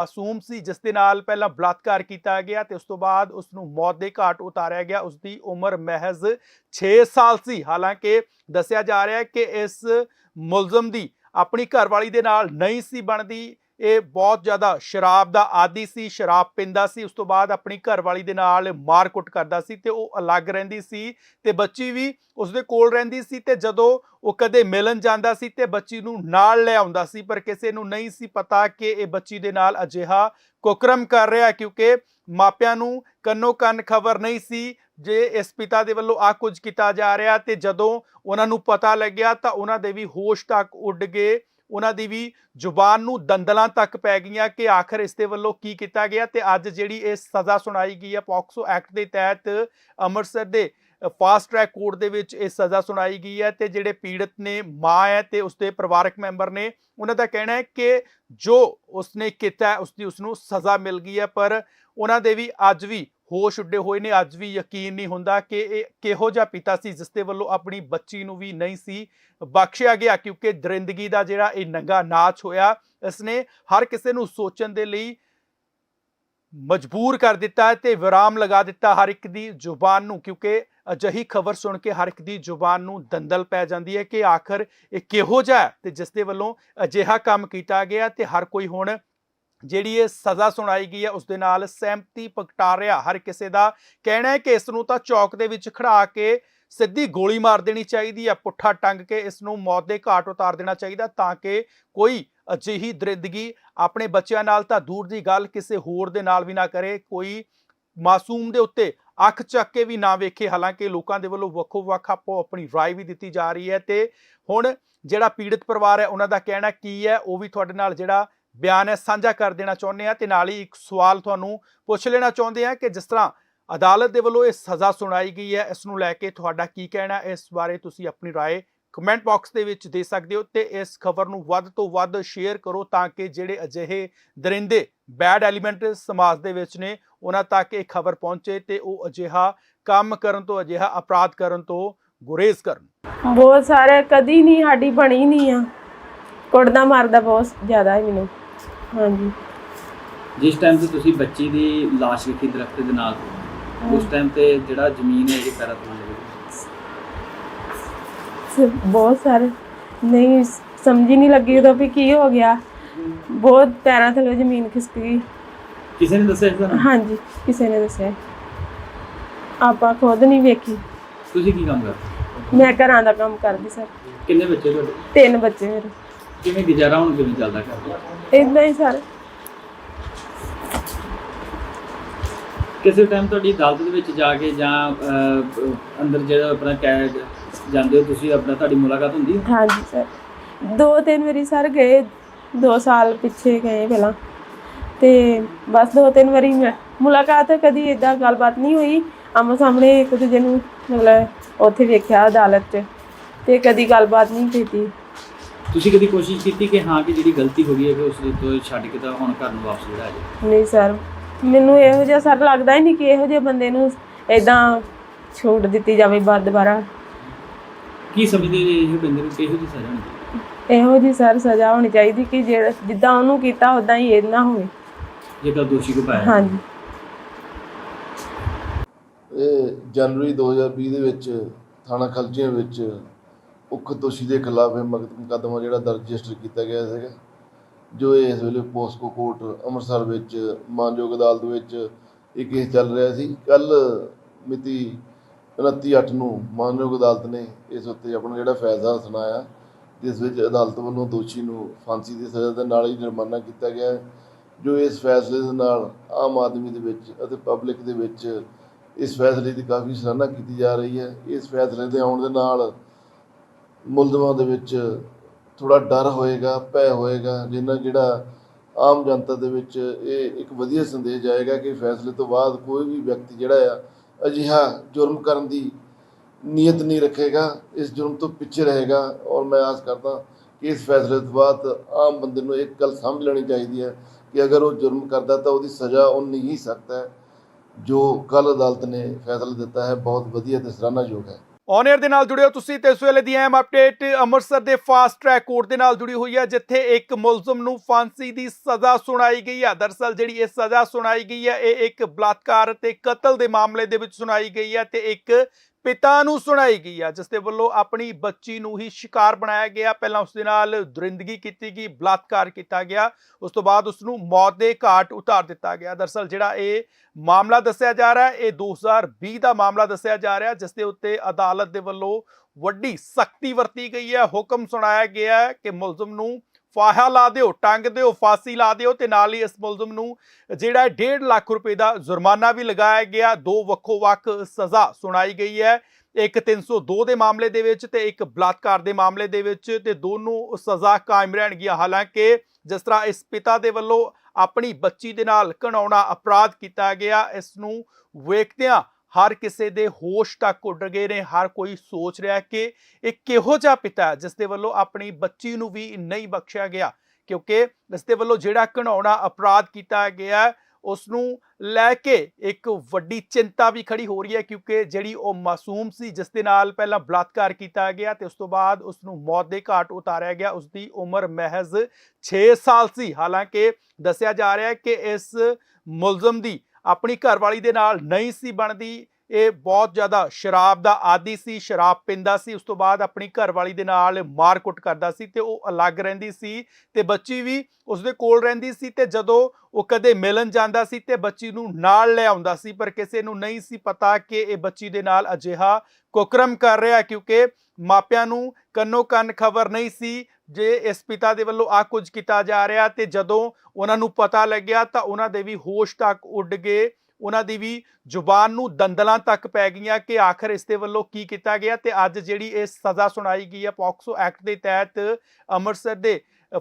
ਮਾਸੂਮ ਸੀ, ਜਿਸ ਦੇ ਨਾਲ ਪਹਿਲਾਂ ਬਲਾਤਕਾਰ ਕੀਤਾ ਗਿਆ ਤੇ ਉਸ ਤੋਂ ਬਾਅਦ ਉਸ ਨੂੰ ਮੌਤ ਦੇ ਘਾਟ ਉਤਾਰਿਆ ਗਿਆ। ਉਸ ਦੀ ਉਮਰ ਮਹਿਜ਼ 6 ਸਾਲ ਸੀ। ਹਾਲਾਂਕਿ ਦੱਸਿਆ ਜਾ ਰਿਹਾ ਹੈ ਕਿ ਇਸ ਮੁਲਜ਼ਮ ਦੀ ਆਪਣੀ ਘਰਵਾਲੀ ਦੇ ਨਾਲ ਨਹੀਂ ਸੀ ਬਣਦੀ। ਇਹ ਬਹੁਤ ਜ਼ਿਆਦਾ ਸ਼ਰਾਬ ਦਾ ਆਦੀ ਸੀ, ਸ਼ਰਾਬ ਪੀਂਦਾ ਸੀ, ਉਸ ਤੋਂ ਬਾਅਦ ਆਪਣੀ ਘਰਵਾਲੀ ਦੇ ਨਾਲ ਮਾਰਕੁੱਟ ਕਰਦਾ ਸੀ ਤੇ ਉਹ ਅਲੱਗ ਰਹਿੰਦੀ ਸੀ ਤੇ ਬੱਚੀ ਵੀ ਉਸਦੇ ਕੋਲ ਰਹਿੰਦੀ ਸੀ ਤੇ ਜਦੋਂ ਉਹ ਕਦੇ ਮਿਲਣ ਜਾਂਦਾ ਸੀ ਤੇ ਬੱਚੀ ਨੂੰ ਨਾਲ ਲੈ ਆਉਂਦਾ ਸੀ, ਪਰ ਕਿਸੇ ਨੂੰ ਨਹੀਂ ਸੀ ਪਤਾ ਕਿ ਇਹ ਬੱਚੀ ਦੇ ਨਾਲ ਅਜਿਹਾ ਕੁਕਰਮ ਕਰ ਰਿਹਾ ਕਿਉਂਕਿ ਮਾਪਿਆਂ ਨੂੰ ਕੰਨੋ ਕੰਨ ਖਬਰ ਨਹੀਂ ਸੀ ਜੇ ਇਸ ਪਿਤਾ ਦੇ ਵੱਲੋਂ ਆ ਕੁਝ ਕੀਤਾ ਜਾ ਰਿਹਾ ਤੇ ਜਦੋਂ ਉਹਨਾਂ ਨੂੰ ਪਤਾ ਲੱਗਿਆ ਤਾਂ ਉਹਨਾਂ ਦੇ ਵੀ ਹੋਸ਼ ਤੱਕ ਉੱਡ ਗਏ ਉਹਨਾਂ ਦੀ ਵੀ ਜ਼ੁਬਾਨ ਨੂੰ ਦੰਦਲਾਂ ਤੱਕ ਪੈ ਗਈਆਂ ਕਿ ਆਖਰ ਇਸ ਦੇ ਵੱਲੋਂ ਕੀ ਕੀਤਾ ਗਿਆ ਤੇ ਅੱਜ ਜਿਹੜੀ ਇਹ ਸਜ਼ਾ ਸੁਣਾਈ ਗਈ ਹੈ ਪੌਕਸੋ ਐਕਟ ਦੇ ਤਹਿਤ ਅੰਮ੍ਰਿਤਸਰ ਦੇ ਫਾਸਟ ਟਰੈਕ ਕੋਰਟ ਦੇ ਵਿੱਚ ਇਹ ਸਜ਼ਾ ਸੁਣਾਈ ਗਈ ਹੈ ਤੇ ਜਿਹੜੇ ਪੀੜਤ ਨੇ ਮਾਂ ਹੈ ਤੇ ਉਸਦੇ ਪਰਿਵਾਰਕ ਮੈਂਬਰ ਨੇ ਉਹਨਾਂ ਦਾ ਕਹਿਣਾ ਹੈ ਕਿ ਜੋ ਉਸਨੇ ਕੀਤਾ ਹੈ, ਉਸਦੀ ਉਸਨੂੰ ਸਜ਼ਾ ਮਿਲ ਗਈ ਹੈ ਪਰ ਉਹਨਾਂ ਦੇ ਵੀ ਅੱਜ ਵੀ ਹੋਸ਼ ਉੱਡੇ ਹੋਏ ਨੇ, ਅੱਜ ਵੀ ਯਕੀਨ ਨਹੀਂ ਹੁੰਦਾ ਕਿ ਇਹ ਕਿਹੋ ਜਿਹਾ ਪਿਤਾ ਸੀ ਜਿਸ ਦੇ ਵੱਲੋਂ ਆਪਣੀ ਬੱਚੀ ਨੂੰ ਵੀ ਨਹੀਂ ਸੀ ਬਖਸ਼ਿਆ ਗਿਆ, ਕਿਉਂਕਿ ਦਰਿੰਦਗੀ ਦਾ ਜਿਹੜਾ ਇਹ ਨੰਗਾ ਨਾਚ ਹੋਇਆ, ਇਸਨੇ ਹਰ ਕਿਸੇ ਨੂੰ ਸੋਚਣ ਦੇ ਲਈ ਮਜਬੂਰ ਕਰ ਦਿੱਤਾ ਹੈ ਤੇ ਵਿਰਾਮ ਲਗਾ ਦਿੱਤਾ ਹਰ ਇੱਕ ਦੀ ਜ਼ੁਬਾਨ ਨੂੰ, ਕਿਉਂਕਿ ਅਜਿਹੀ ਖਬਰ ਸੁਣ ਕੇ ਹਰ ਇੱਕ ਦੀ ਜ਼ੁਬਾਨ ਨੂੰ ਦੰਦਲ ਪੈ ਜਾਂਦੀ ਹੈ ਕਿ ਆਖਰ ਇਹ ਕਿਹੋ ਜਿਹਾ ਹੈ ਤੇ ਜਿਸ ਦੇ ਵੱਲੋਂ ਅਜਿਹਾ ਕੰਮ ਕੀਤਾ ਗਿਆ ਤੇ ਹਰ ਕੋਈ ਹੁਣ ਜਿਹੜੀ ਇਹ ਸਜ਼ਾ ਸੁਣਾਈ ਗਈ ਹੈ, ਉਸ ਦੇ ਨਾਲ ਸਹਿਮਤੀ ਪ੍ਰਗਟਾ ਰਿਹਾ ਹਰ ਕਿਸੇ ਦਾ ਕਹਿਣਾ ਹੈ ਕਿ ਇਸ ਨੂੰ ਤਾਂ ਚੌਕ ਦੇ ਵਿੱਚ ਖੜਾ ਕੇ ਸਿੱਧੀ ਗੋਲੀ ਮਾਰ ਦੇਣੀ ਚਾਹੀਦੀ ਹੈ, ਪੁੱਠਾ ਟੰਗ ਕੇ ਇਸ ਨੂੰ ਮੌਤ ਦੇ ਘਾਟ ਉਤਾਰ ਦੇਣਾ ਚਾਹੀਦਾ ਤਾਂ ਕਿ ਕੋਈ ਅਜਿਹੀ ਦਰਿੰਦਗੀ ਆਪਣੇ ਬੱਚਿਆਂ ਨਾਲ ਤਾਂ ਦੂਰ ਦੀ ਗੱਲ, ਕਿਸੇ ਹੋਰ ਦੇ ਨਾਲ ਵੀ ਨਾ ਕਰੇ, ਕੋਈ ਮਾਸੂਮ ਦੇ ਉੱਤੇ ਅੱਖ ਚੱਕ ਕੇ ਵੀ ਨਾ ਵੇਖੇ। ਹਾਲਾਂਕਿ ਲੋਕਾਂ ਦੇ ਵੱਲੋਂ ਵੱਖੋ ਵੱਖ ਆਪੋ ਆਪਣੀ ਰਾਏ ਵੀ ਦਿੱਤੀ ਜਾ ਰਹੀ ਹੈ ਤੇ ਹੁਣ ਜਿਹੜਾ ਪੀੜਤ ਪਰਿਵਾਰ ਹੈ, ਉਹਨਾਂ ਦਾ ਕਹਿਣਾ ਕੀ ਹੈ, ਉਹ ਵੀ ਤੁਹਾਡੇ ਨਾਲ ਜਿਹੜਾ ਬਿਆਨ ਹੈ, ਸਾਂਝਾ ਕਰ ਦੇਣਾ ਚਾਹੁੰਦੇ ਆ ਤੇ ਨਾਲ ਹੀ ਇੱਕ ਸਵਾਲ ਤੁਹਾਨੂੰ ਪੁੱਛ ਲੈਣਾ ਚਾਹੁੰਦੇ ਆ ਕਿ ਜਿਸ ਤਰ੍ਹਾਂ ਅਦਾਲਤ ਦੇ ਵੱਲੋਂ ਇਹ ਸਜ਼ਾ ਸੁਣਾਈ ਗਈ ਹੈ, ਇਸ ਨੂੰ ਲੈ ਕੇ ਤੁਹਾਡਾ ਕੀ ਕਹਿਣਾ ਇਸ ਬਾਰੇ ਤੁਸੀਂ ਆਪਣੀ ਰਾਏ ਕਮੈਂਟ ਬਾਕਸ ਦੇ ਵਿੱਚ ਦੇ ਸਕਦੇ ਹੋ ਤੇ ਇਸ ਖਬਰ ਨੂੰ ਵੱਧ ਤੋਂ ਵੱਧ ਸ਼ੇਅਰ ਕਰੋ ਤਾਂ ਕਿ ਜਿਹੜੇ ਅਜਿਹੇ ਦਰਿੰਦੇ ਬੈਡ ਐਲੀਮੈਂਟ ਸਮਾਜ ਦੇ ਵਿੱਚ ਨੇ, ਉਹਨਾਂ ਤੱਕ ਇਹ ਖਬਰ ਪਹੁੰਚੇ ਤੇ ਉਹ ਅਜਿਹਾ ਕੰਮ ਕਰਨ ਤੋਂ, ਅਜਿਹਾ ਅਪਰਾਧ ਕਰਨ ਤੋਂ ਗੁਰੇਜ਼ ਕਰਨ। ਬਹੁਤ ਸਾਰੇ, ਕਦੀ ਨਹੀਂ, ਸਾਡੀ ਬਣੀ ਨਹੀਂ ਆ। ਕੁੱਟਦਾ ਮਾਰਦਾ ਬਹੁਤ ਜ਼ਿਆਦਾ ਹੈ ਮੈਨੂੰ। ਹਾਂਜੀ। ਜਿਸ ਟਾਈਮ ਤੇ ਤੁਸੀਂ ਬੱਚੀ ਦੀ ਲਾਸ਼ ਵੇਖੀ ਦਰਖਤ ਦੇ ਨਾਲ ਉਸ ਟਾਈਮ ਤੇ ਜਿਹੜਾ ਜ਼ਮੀਨ ਹੈ ਇਹ ਪੈਰਾਂ ਤੋਂ ਲੱਗੀ ਬਹੁਤ ਸਾਰੇ। ਨਹੀਂ ਸਮਝ ਹੀ ਨਹੀਂ ਲੱਗੀ ਉਦੋਂ ਵੀ ਕੀ ਹੋ ਗਿਆ। ਬਹੁਤ ਪੈਰਾਂ ਥੱਲੇ ਜ਼ਮੀਨ ਖਿਸਕ ਗਈ। ਕਿਸੇ ਨੇ ਦੱਸਿਆ ਤੁਹਾਨੂੰ? ਹਾਂਜੀ ਕਿਸੇ ਨੇ ਦੱਸਿਆ। ਆਪਾਂ ਖੁਦ ਨਹੀਂ ਵੇਖੀ। ਤੁਸੀਂ ਕੀ ਕੰਮ ਕਰਦੇ? ਮੈਂ ਘਰਾਂ ਦਾ ਕੰਮ ਕਰਦੀ ਸਰ। ਕਿੰਨੇ ਬੱਚੇ ਤੁਹਾਡੇ? ਤਿੰਨ ਬੱਚੇ ਮੇਰੇ। ਕਿਵੇਂ ਗੁਜ਼ਾਰਾ ਹੁਣ ਕਿਵੇਂ ਚੱਲਦਾ ਕਰਦੇ ਇਦਾਂ ਹੀ ਸਰ। ਕਿਸੇ ਟਾਈਮ ਤੁਹਾਡੀ ਅਦਾਲਤ ਦੇ ਵਿੱਚ ਜਾ ਕੇ ਜਾਂ ਅਹ, ਅੰਦਰ ਜਿਹੜਾ ਆਪਣਾ ਕੈਦ ਜਾਂਦੇ ਹੋ ਤੁਸੀਂ ਆਪਣਾ ਤੁਹਾਡੀ ਮੁਲਾਕਾਤ ਹੁੰਦੀ ਹੈ? ਹਾਂਜੀ ਸਰ। ਦੋ ਤਿੰਨ ਵਾਰੀ ਸਰ ਗਏ 2 ਸਾਲ ਪਿੱਛੇ ਗਏ ਪਹਿਲਾਂ। ਤੇ ਬਸ ਦੋ ਤਿੰਨ ਵਾਰੀ ਮੈਂ- ਮੁਲਾਕਾਤ ਕਦੀ ਇਦਾਂ ਗੱਲਬਾਤ ਨਹੀਂ ਹੋਈ। ਆਮੋ ਸਾਹਮਣੇ ਇੱਕ ਦੂਜੇ ਨੂੰ ਮਤਲਬ ਉੱਥੇ ਵੇਖਿਆ ਅਦਾਲਤ 'ਚ ਤੇ ਕਦੀ ਗੱਲਬਾਤ ਨਹੀਂ ਕੀਤੀ। ਤੁਸੀਂ ਕਦੀ ਕੋਸ਼ਿਸ਼ ਕੀਤੀ ਕਿ ਹਾਂ ਕਿ ਜਿਹੜੀ ਗਲਤੀ ਹੋ ਗਈ ਹੈ ਕਿ ਉਸ ਦੇ ਤੋਂ ਛੱਡ ਕੇ ਤਾਂ ਹੁਣ ਘਰ ਨੂੰ ਵਾਪਸ ਜਿਹੜਾ ਆ ਜਾਏ ਨਹੀਂ ਸਰ ਮੈਨੂੰ ਇਹੋ ਜਿਹਾ ਸਰ ਲੱਗਦਾ ਹੀ ਨਹੀਂ ਕਿ ਇਹੋ ਜਿਹੇ ਬੰਦੇ ਨੂੰ ਇਦਾਂ ਛੋੜ ਦਿੱਤੀ ਜਾਵੇ ਬਾਅਦ ਦੁਬਾਰਾ। ਕੀ ਸਮਝਦੇ ਨੇ ਇਹ ਬੰਦੇ ਨੂੰ? ਕਿਹੋ ਜਿਹੀ ਸਜ਼ਾ ਹੋਣੀ ਚਾਹੀਦੀ? ਇਹੋ ਜਿਹੀ ਸਰ ਸਜ਼ਾ ਹੋਣੀ ਚਾਹੀਦੀ ਕਿ ਜਿਹੜਾ ਜਿੱਦਾਂ ਉਹਨੂੰ ਕੀਤਾ ਉਦਾਂ ਹੀ ਇਹ ਨਾ ਹੋਵੇ। ਜੇਕਰ ਦੋਸ਼ੀ ਕੋ ਪਾਇਆ ਹਾਂਜੀ। ਇਹ ਜਨਵਰੀ 2020 ਦੇ ਵਿੱਚ ਥਾਣਾ ਖਲਚੀਆਂ ਵਿੱਚ ਉਕਤ ਦੋਸ਼ੀ ਦੇ ਖਿਲਾਫ ਇਹ ਮਕਦ- ਮੁਕੱਦਮਾ ਜਿਹੜਾ ਦਰਜ ਰਜਿਸਟਰ ਕੀਤਾ ਗਿਆ ਸੀਗਾ ਜੋ ਇਸ ਵੇਲੇ ਪੋਸਕੋ ਕੋਰਟ ਅੰਮ੍ਰਿਤਸਰ ਵਿੱਚ ਮਾਨਯੋਗ ਅਦਾਲਤ ਵਿੱਚ ਇਹ ਕੇਸ ਚੱਲ ਰਿਹਾ ਸੀ। ਕੱਲ ਮਿਤੀ 29/8 ਨੂੰ ਮਾਨਯੋਗ ਅਦਾਲਤ ਨੇ ਇਸ ਉੱਤੇ ਆਪਣਾ ਜਿਹੜਾ ਫੈਸਲਾ ਸੁਣਾਇਆ ਜਿਸ ਵਿੱਚ ਅਦਾਲਤ ਵੱਲੋਂ ਦੋਸ਼ੀ ਨੂੰ ਫਾਂਸੀ ਦੀ ਸਜ਼ਾ ਦੇ ਨਾਲ ਹੀ ਜੁਰਮਾਨਾ ਕੀਤਾ ਗਿਆ ਹੈ, ਜੋ ਇਸ ਫੈਸਲੇ ਦੇ ਨਾਲ ਆਮ ਆਦਮੀ ਦੇ ਵਿੱਚ ਅਤੇ ਪਬਲਿਕ ਦੇ ਵਿੱਚ ਇਸ ਫੈਸਲੇ ਦੀ ਕਾਫੀ ਸਰਾਹਨਾ ਕੀਤੀ ਜਾ ਰਹੀ ਹੈ। ਇਸ ਫੈਸਲੇ ਦੇ ਆਉਣ ਦੇ ਨਾਲ ਮੁਲਜ਼ਮਾਂ ਦੇ ਵਿੱਚ ਥੋੜਾ ਡਰ ਹੋਏਗਾ, ਭੈ ਹੋਏਗਾ, ਜਿੰਨਾ ਜਿਹੜਾ ਆਮ ਜਨਤਾ ਦੇ ਵਿੱਚ ਇਹ ਇੱਕ ਵਧੀਆ ਸੰਦੇਸ਼ ਜਾਏਗਾ ਕਿ ਫੈਸਲੇ ਤੋਂ ਬਾਅਦ ਕੋਈ ਵੀ ਵਿਅਕਤੀ ਜਿਹੜਾ ਆ, ਅਜਿਹਾ ਜੁਰਮ ਕਰਨ ਦੀ ਨੀਅਤ ਨਹੀਂ ਰੱਖੇਗਾ, ਇਸ ਜੁਰਮ ਤੋਂ ਪਿੱਛੇ ਰਹੇਗਾ ਔਰ ਮੈਂ ਆਸ ਕਰਦਾ ਕਿ ਇਸ ਫੈਸਲੇ ਤੋਂ ਬਾਅਦ ਆਮ ਬੰਦੇ ਨੂੰ ਇੱਕ ਗੱਲ ਸਮਝ ਲੈਣੀ ਚਾਹੀਦੀ ਹੈ ਕਿ ਅਗਰ ਉਹ ਜੁਰਮ ਕਰਦਾ ਤਾਂ ਉਹਦੀ ਸਜ਼ਾ ਉਨੀ ਹੀ ਸਖਤ ਹੈ ਜੋ ਕੱਲ ਅਦਾਲਤ ਨੇ ਫੈਸਲਾ ਦਿੱਤਾ ਹੈ, ਬਹੁਤ ਵਧੀਆ ਤੇ ਸਰਾਹਨਾਯੋਗ ਹੈ। ਔਨ 에ਅਰ ਦੇ ਨਾਲ ਜੁੜਿਓ ਤੁਸੀਂ ਤੇ ਇਸ ਵੇਲੇ ਦੀ ਅਹਿਮ ਅਪਡੇਟ ਅੰਮ੍ਰਿਤਸਰ ਦੇ ਫਾਸਟ ਟਰੈਕ ਕੋਰਟ ਦੇ ਨਾਲ ਜੁੜੀ ਹੋਈ ਹੈ, ਜਿੱਥੇ ਇੱਕ ਮੁਲਜ਼ਮ ਨੂੰ ਫਾਂਸੀ ਦੀ ਸਜ਼ਾ ਸੁਣਾਈ ਗਈ ਹੈ। ਦਰਸਲ ਜਿਹੜੀ ਇਹ ਸਜ਼ਾ ਸੁਣਾਈ ਗਈ ਹੈ, ਇਹ ਇੱਕ ਬਲਾਤਕਾਰ ਤੇ ਕਤਲ ਦੇ ਮਾਮਲੇ ਦੇ ਵਿੱਚ ਸੁਣਾਈ ਗਈ ਹੈ ਤੇ ਇੱਕ ਪਿਤਾ ਨੂੰ ਸੁਣਾਈ ਗਈ ਹੈ ਜਿਸ ਦੇ ਵੱਲੋਂ ਆਪਣੀ ਬੱਚੀ ਨੂੰ ਹੀ ਸ਼ਿਕਾਰ ਬਣਾਇਆ ਗਿਆ। ਪਹਿਲਾਂ ਉਸ ਦੇ ਨਾਲ ਦਰਿੰਦਗੀ ਕੀਤੀ ਗਈ, ਬਲਾਤਕਾਰ ਕੀਤਾ ਗਿਆ। ਉਸ ਤੋਂ ਬਾਅਦ ਉਸ ਨੂੰ ਮੌਤ ਦੇ ਘਾਟ ਉਤਾਰ ਦਿੱਤਾ ਗਿਆ। ਦਰਸਲ ਜਿਹੜਾ ਇਹ ਮਾਮਲਾ ਦੱਸਿਆ ਜਾ ਰਿਹਾ ਹੈ ਇਹ 2020 ਦਾ ਮਾਮਲਾ ਦੱਸਿਆ ਜਾ ਰਿਹਾ ਜਿਸ ਦੇ ਉੱਤੇ ਅਦਾਲਤ ਦੇ ਵੱਲੋਂ ਵੱਡੀ ਸਖਤੀ ਵਰਤੀ ਗਈ ਹੈ। ਹੁਕਮ ਸੁਣਾਇਆ ਗਿਆ ਕਿ ਮੁਲਜ਼ਮ ਨੂੰ ਫਾਹਾ ਲਾ ਦਿਓ, ਟੰਗ ਦਿਓ, ਫਾਂਸੀ ਲਾ ਦਿਓ ਤੇ ਨਾਲ ਹੀ ਇਸ ਮੁਲਜ਼ਮ ਨੂੰ ਜਿਹੜਾ 1.5 ਲੱਖ ਰੁਪਏ ਦਾ ਜੁਰਮਾਨਾ ਵੀ ਲਗਾਇਆ ਗਿਆ। ਦੋ ਵੱਖੋ ਵੱਖ ਸਜ਼ਾ ਸੁਣਾਈ ਗਈ ਹੈ। ਇੱਕ 302 ਦੇ ਮਾਮਲੇ ਦੇ ਵਿੱਚ ਤੇ ਇੱਕ ਬਲਾਤਕਾਰ ਦੇ ਮਾਮਲੇ ਦੇ ਵਿੱਚ ਤੇ ਦੋਨੋਂ ਸਜ਼ਾ ਕਾਇਮ ਰਹਿਣਗੀਆਂ। ਹਾਲਾਂਕਿ ਜਿਸ ਤਰ੍ਹਾਂ ਇਸ ਪਿਤਾ ਦੇ ਵੱਲੋਂ ਆਪਣੀ ਬੱਚੀ ਦੇ ਨਾਲ ਘਣਾਉਣਾ ਅਪਰਾਧ ਕੀਤਾ ਗਿਆ, ਇਸ ਨੂੰ ਵੇਖਦਿਆਂ ਹਰ ਕਿਸੇ ਦੇ ਹੋਸ਼ ਤੱਕ ਉੱਡ ਗਏ ਨੇ ਹਰ ਕੋਈ ਸੋਚ ਰਿਹਾ ਕਿ ਇਹ ਕਿਹੋ ਜਿਹਾ ਪਿਤਾ ਜਿਸ ਦੇ ਵੱਲੋਂ ਆਪਣੀ ਬੱਚੀ ਨੂੰ ਵੀ ਨਹੀਂ ਬਖਸ਼ਿਆ ਗਿਆ। ਕਿਉਂਕਿ ਇਸ ਦੇ ਵੱਲੋਂ ਜਿਹੜਾ ਘਣਾਉਣਾ ਅਪਰਾਧ ਕੀਤਾ ਗਿਆ ਹੈ, ਉਸ ਨੂੰ ਲੈ ਕੇ ਇੱਕ ਵੱਡੀ ਚਿੰਤਾ ਵੀ ਖੜੀ ਹੋ ਰਹੀ ਹੈ ਕਿਉਂਕਿ ਜਿਹੜੀ ਉਹ ਮਾਸੂਮ ਸੀ ਜਿਸ ਦੇ ਨਾਲ ਪਹਿਲਾਂ ਬਲਾਤਕਾਰ ਕੀਤਾ ਗਿਆ ਤੇ ਉਸ ਤੋਂ ਬਾਅਦ ਉਸ ਨੂੰ ਮੌਤ ਦੇ ਘਾਟ ਉਤਾਰਿਆ ਗਿਆ ਉਸ ਦੀ ਉਮਰ ਮਹਿਜ਼ 6 ਸਾਲ ਸੀ। ਹਾਲਾਂਕਿ ਦੱਸਿਆ ਜਾ ਰਿਹਾ ਹੈ ਕਿ ਇਸ ਮੁਲਜ਼ਮ ਦੀ ਆਪਣੀ ਘਰਵਾਲੀ ਦੇ ਨਾਲ ਨਹੀਂ ਸੀ ਬਣਦੀ, ਇਹ ਬਹੁਤ ਜ਼ਿਆਦਾ ਸ਼ਰਾਬ ਦਾ ਆਦੀ ਸੀ, ਸ਼ਰਾਬ ਪੀਂਦਾ ਸੀ, ਉਸ ਤੋਂ ਬਾਅਦ ਆਪਣੀ ਘਰਵਾਲੀ ਦੇ ਨਾਲ ਮਾਰਕੁੱਟ ਕਰਦਾ ਸੀ ਤੇ ਉਹ ਅਲੱਗ ਰਹਿੰਦੀ ਸੀ ਤੇ ਬੱਚੀ ਵੀ ਉਸਦੇ ਕੋਲ ਰਹਿੰਦੀ ਸੀ ਤੇ ਜਦੋਂ ਉਹ ਕਦੇ ਮਿਲਣ ਜਾਂਦਾ ਸੀ ਤੇ ਬੱਚੀ ਨੂੰ ਨਾਲ ਲੈ ਆਉਂਦਾ ਸੀ, ਪਰ ਕਿਸੇ ਨੂੰ ਨਹੀਂ ਸੀ ਪਤਾ ਕਿ ਇਹ ਬੱਚੀ ਦੇ ਨਾਲ ਅਜਿਹਾ ਕੁਕਰਮ ਕਰ ਰਿਹਾ ਕਿਉਂਕਿ ਮਾਪਿਆਂ ਨੂੰ ਕੰਨੋ ਕੰਨ ਖਬਰ ਨਹੀਂ ਸੀ ਜੇ ਇਸ ਪਿਤਾ ਦੇ ਵੱਲੋਂ ਆ ਕੁਝ ਕੀਤਾ ਜਾ ਰਿਹਾ ਤੇ ਜਦੋਂ ਉਹਨਾਂ ਨੂੰ ਪਤਾ ਲੱਗਿਆ ਤਾਂ ਉਹਨਾਂ ਦੇ ਵੀ ਹੋਸ਼ ਤੱਕ ਉੱਡ ਗਏ ਉਹਨਾਂ ਦੀ ਵੀ ਜ਼ੁਬਾਨ ਨੂੰ ਦੰਦਲਾਂ ਤੱਕ ਪੈ ਗਈਆਂ ਕਿ ਆਖਰ ਇਸ ਦੇ ਵੱਲੋਂ ਕੀ ਕੀਤਾ ਗਿਆ ਤੇ ਅੱਜ ਜਿਹੜੀ ਇਹ ਸਜ਼ਾ ਸੁਣਾਈ ਗਈ ਹੈ ਪੌਕਸੋ ਐਕਟ ਦੇ ਤਹਿਤ ਅੰਮ੍ਰਿਤਸਰ ਦੇ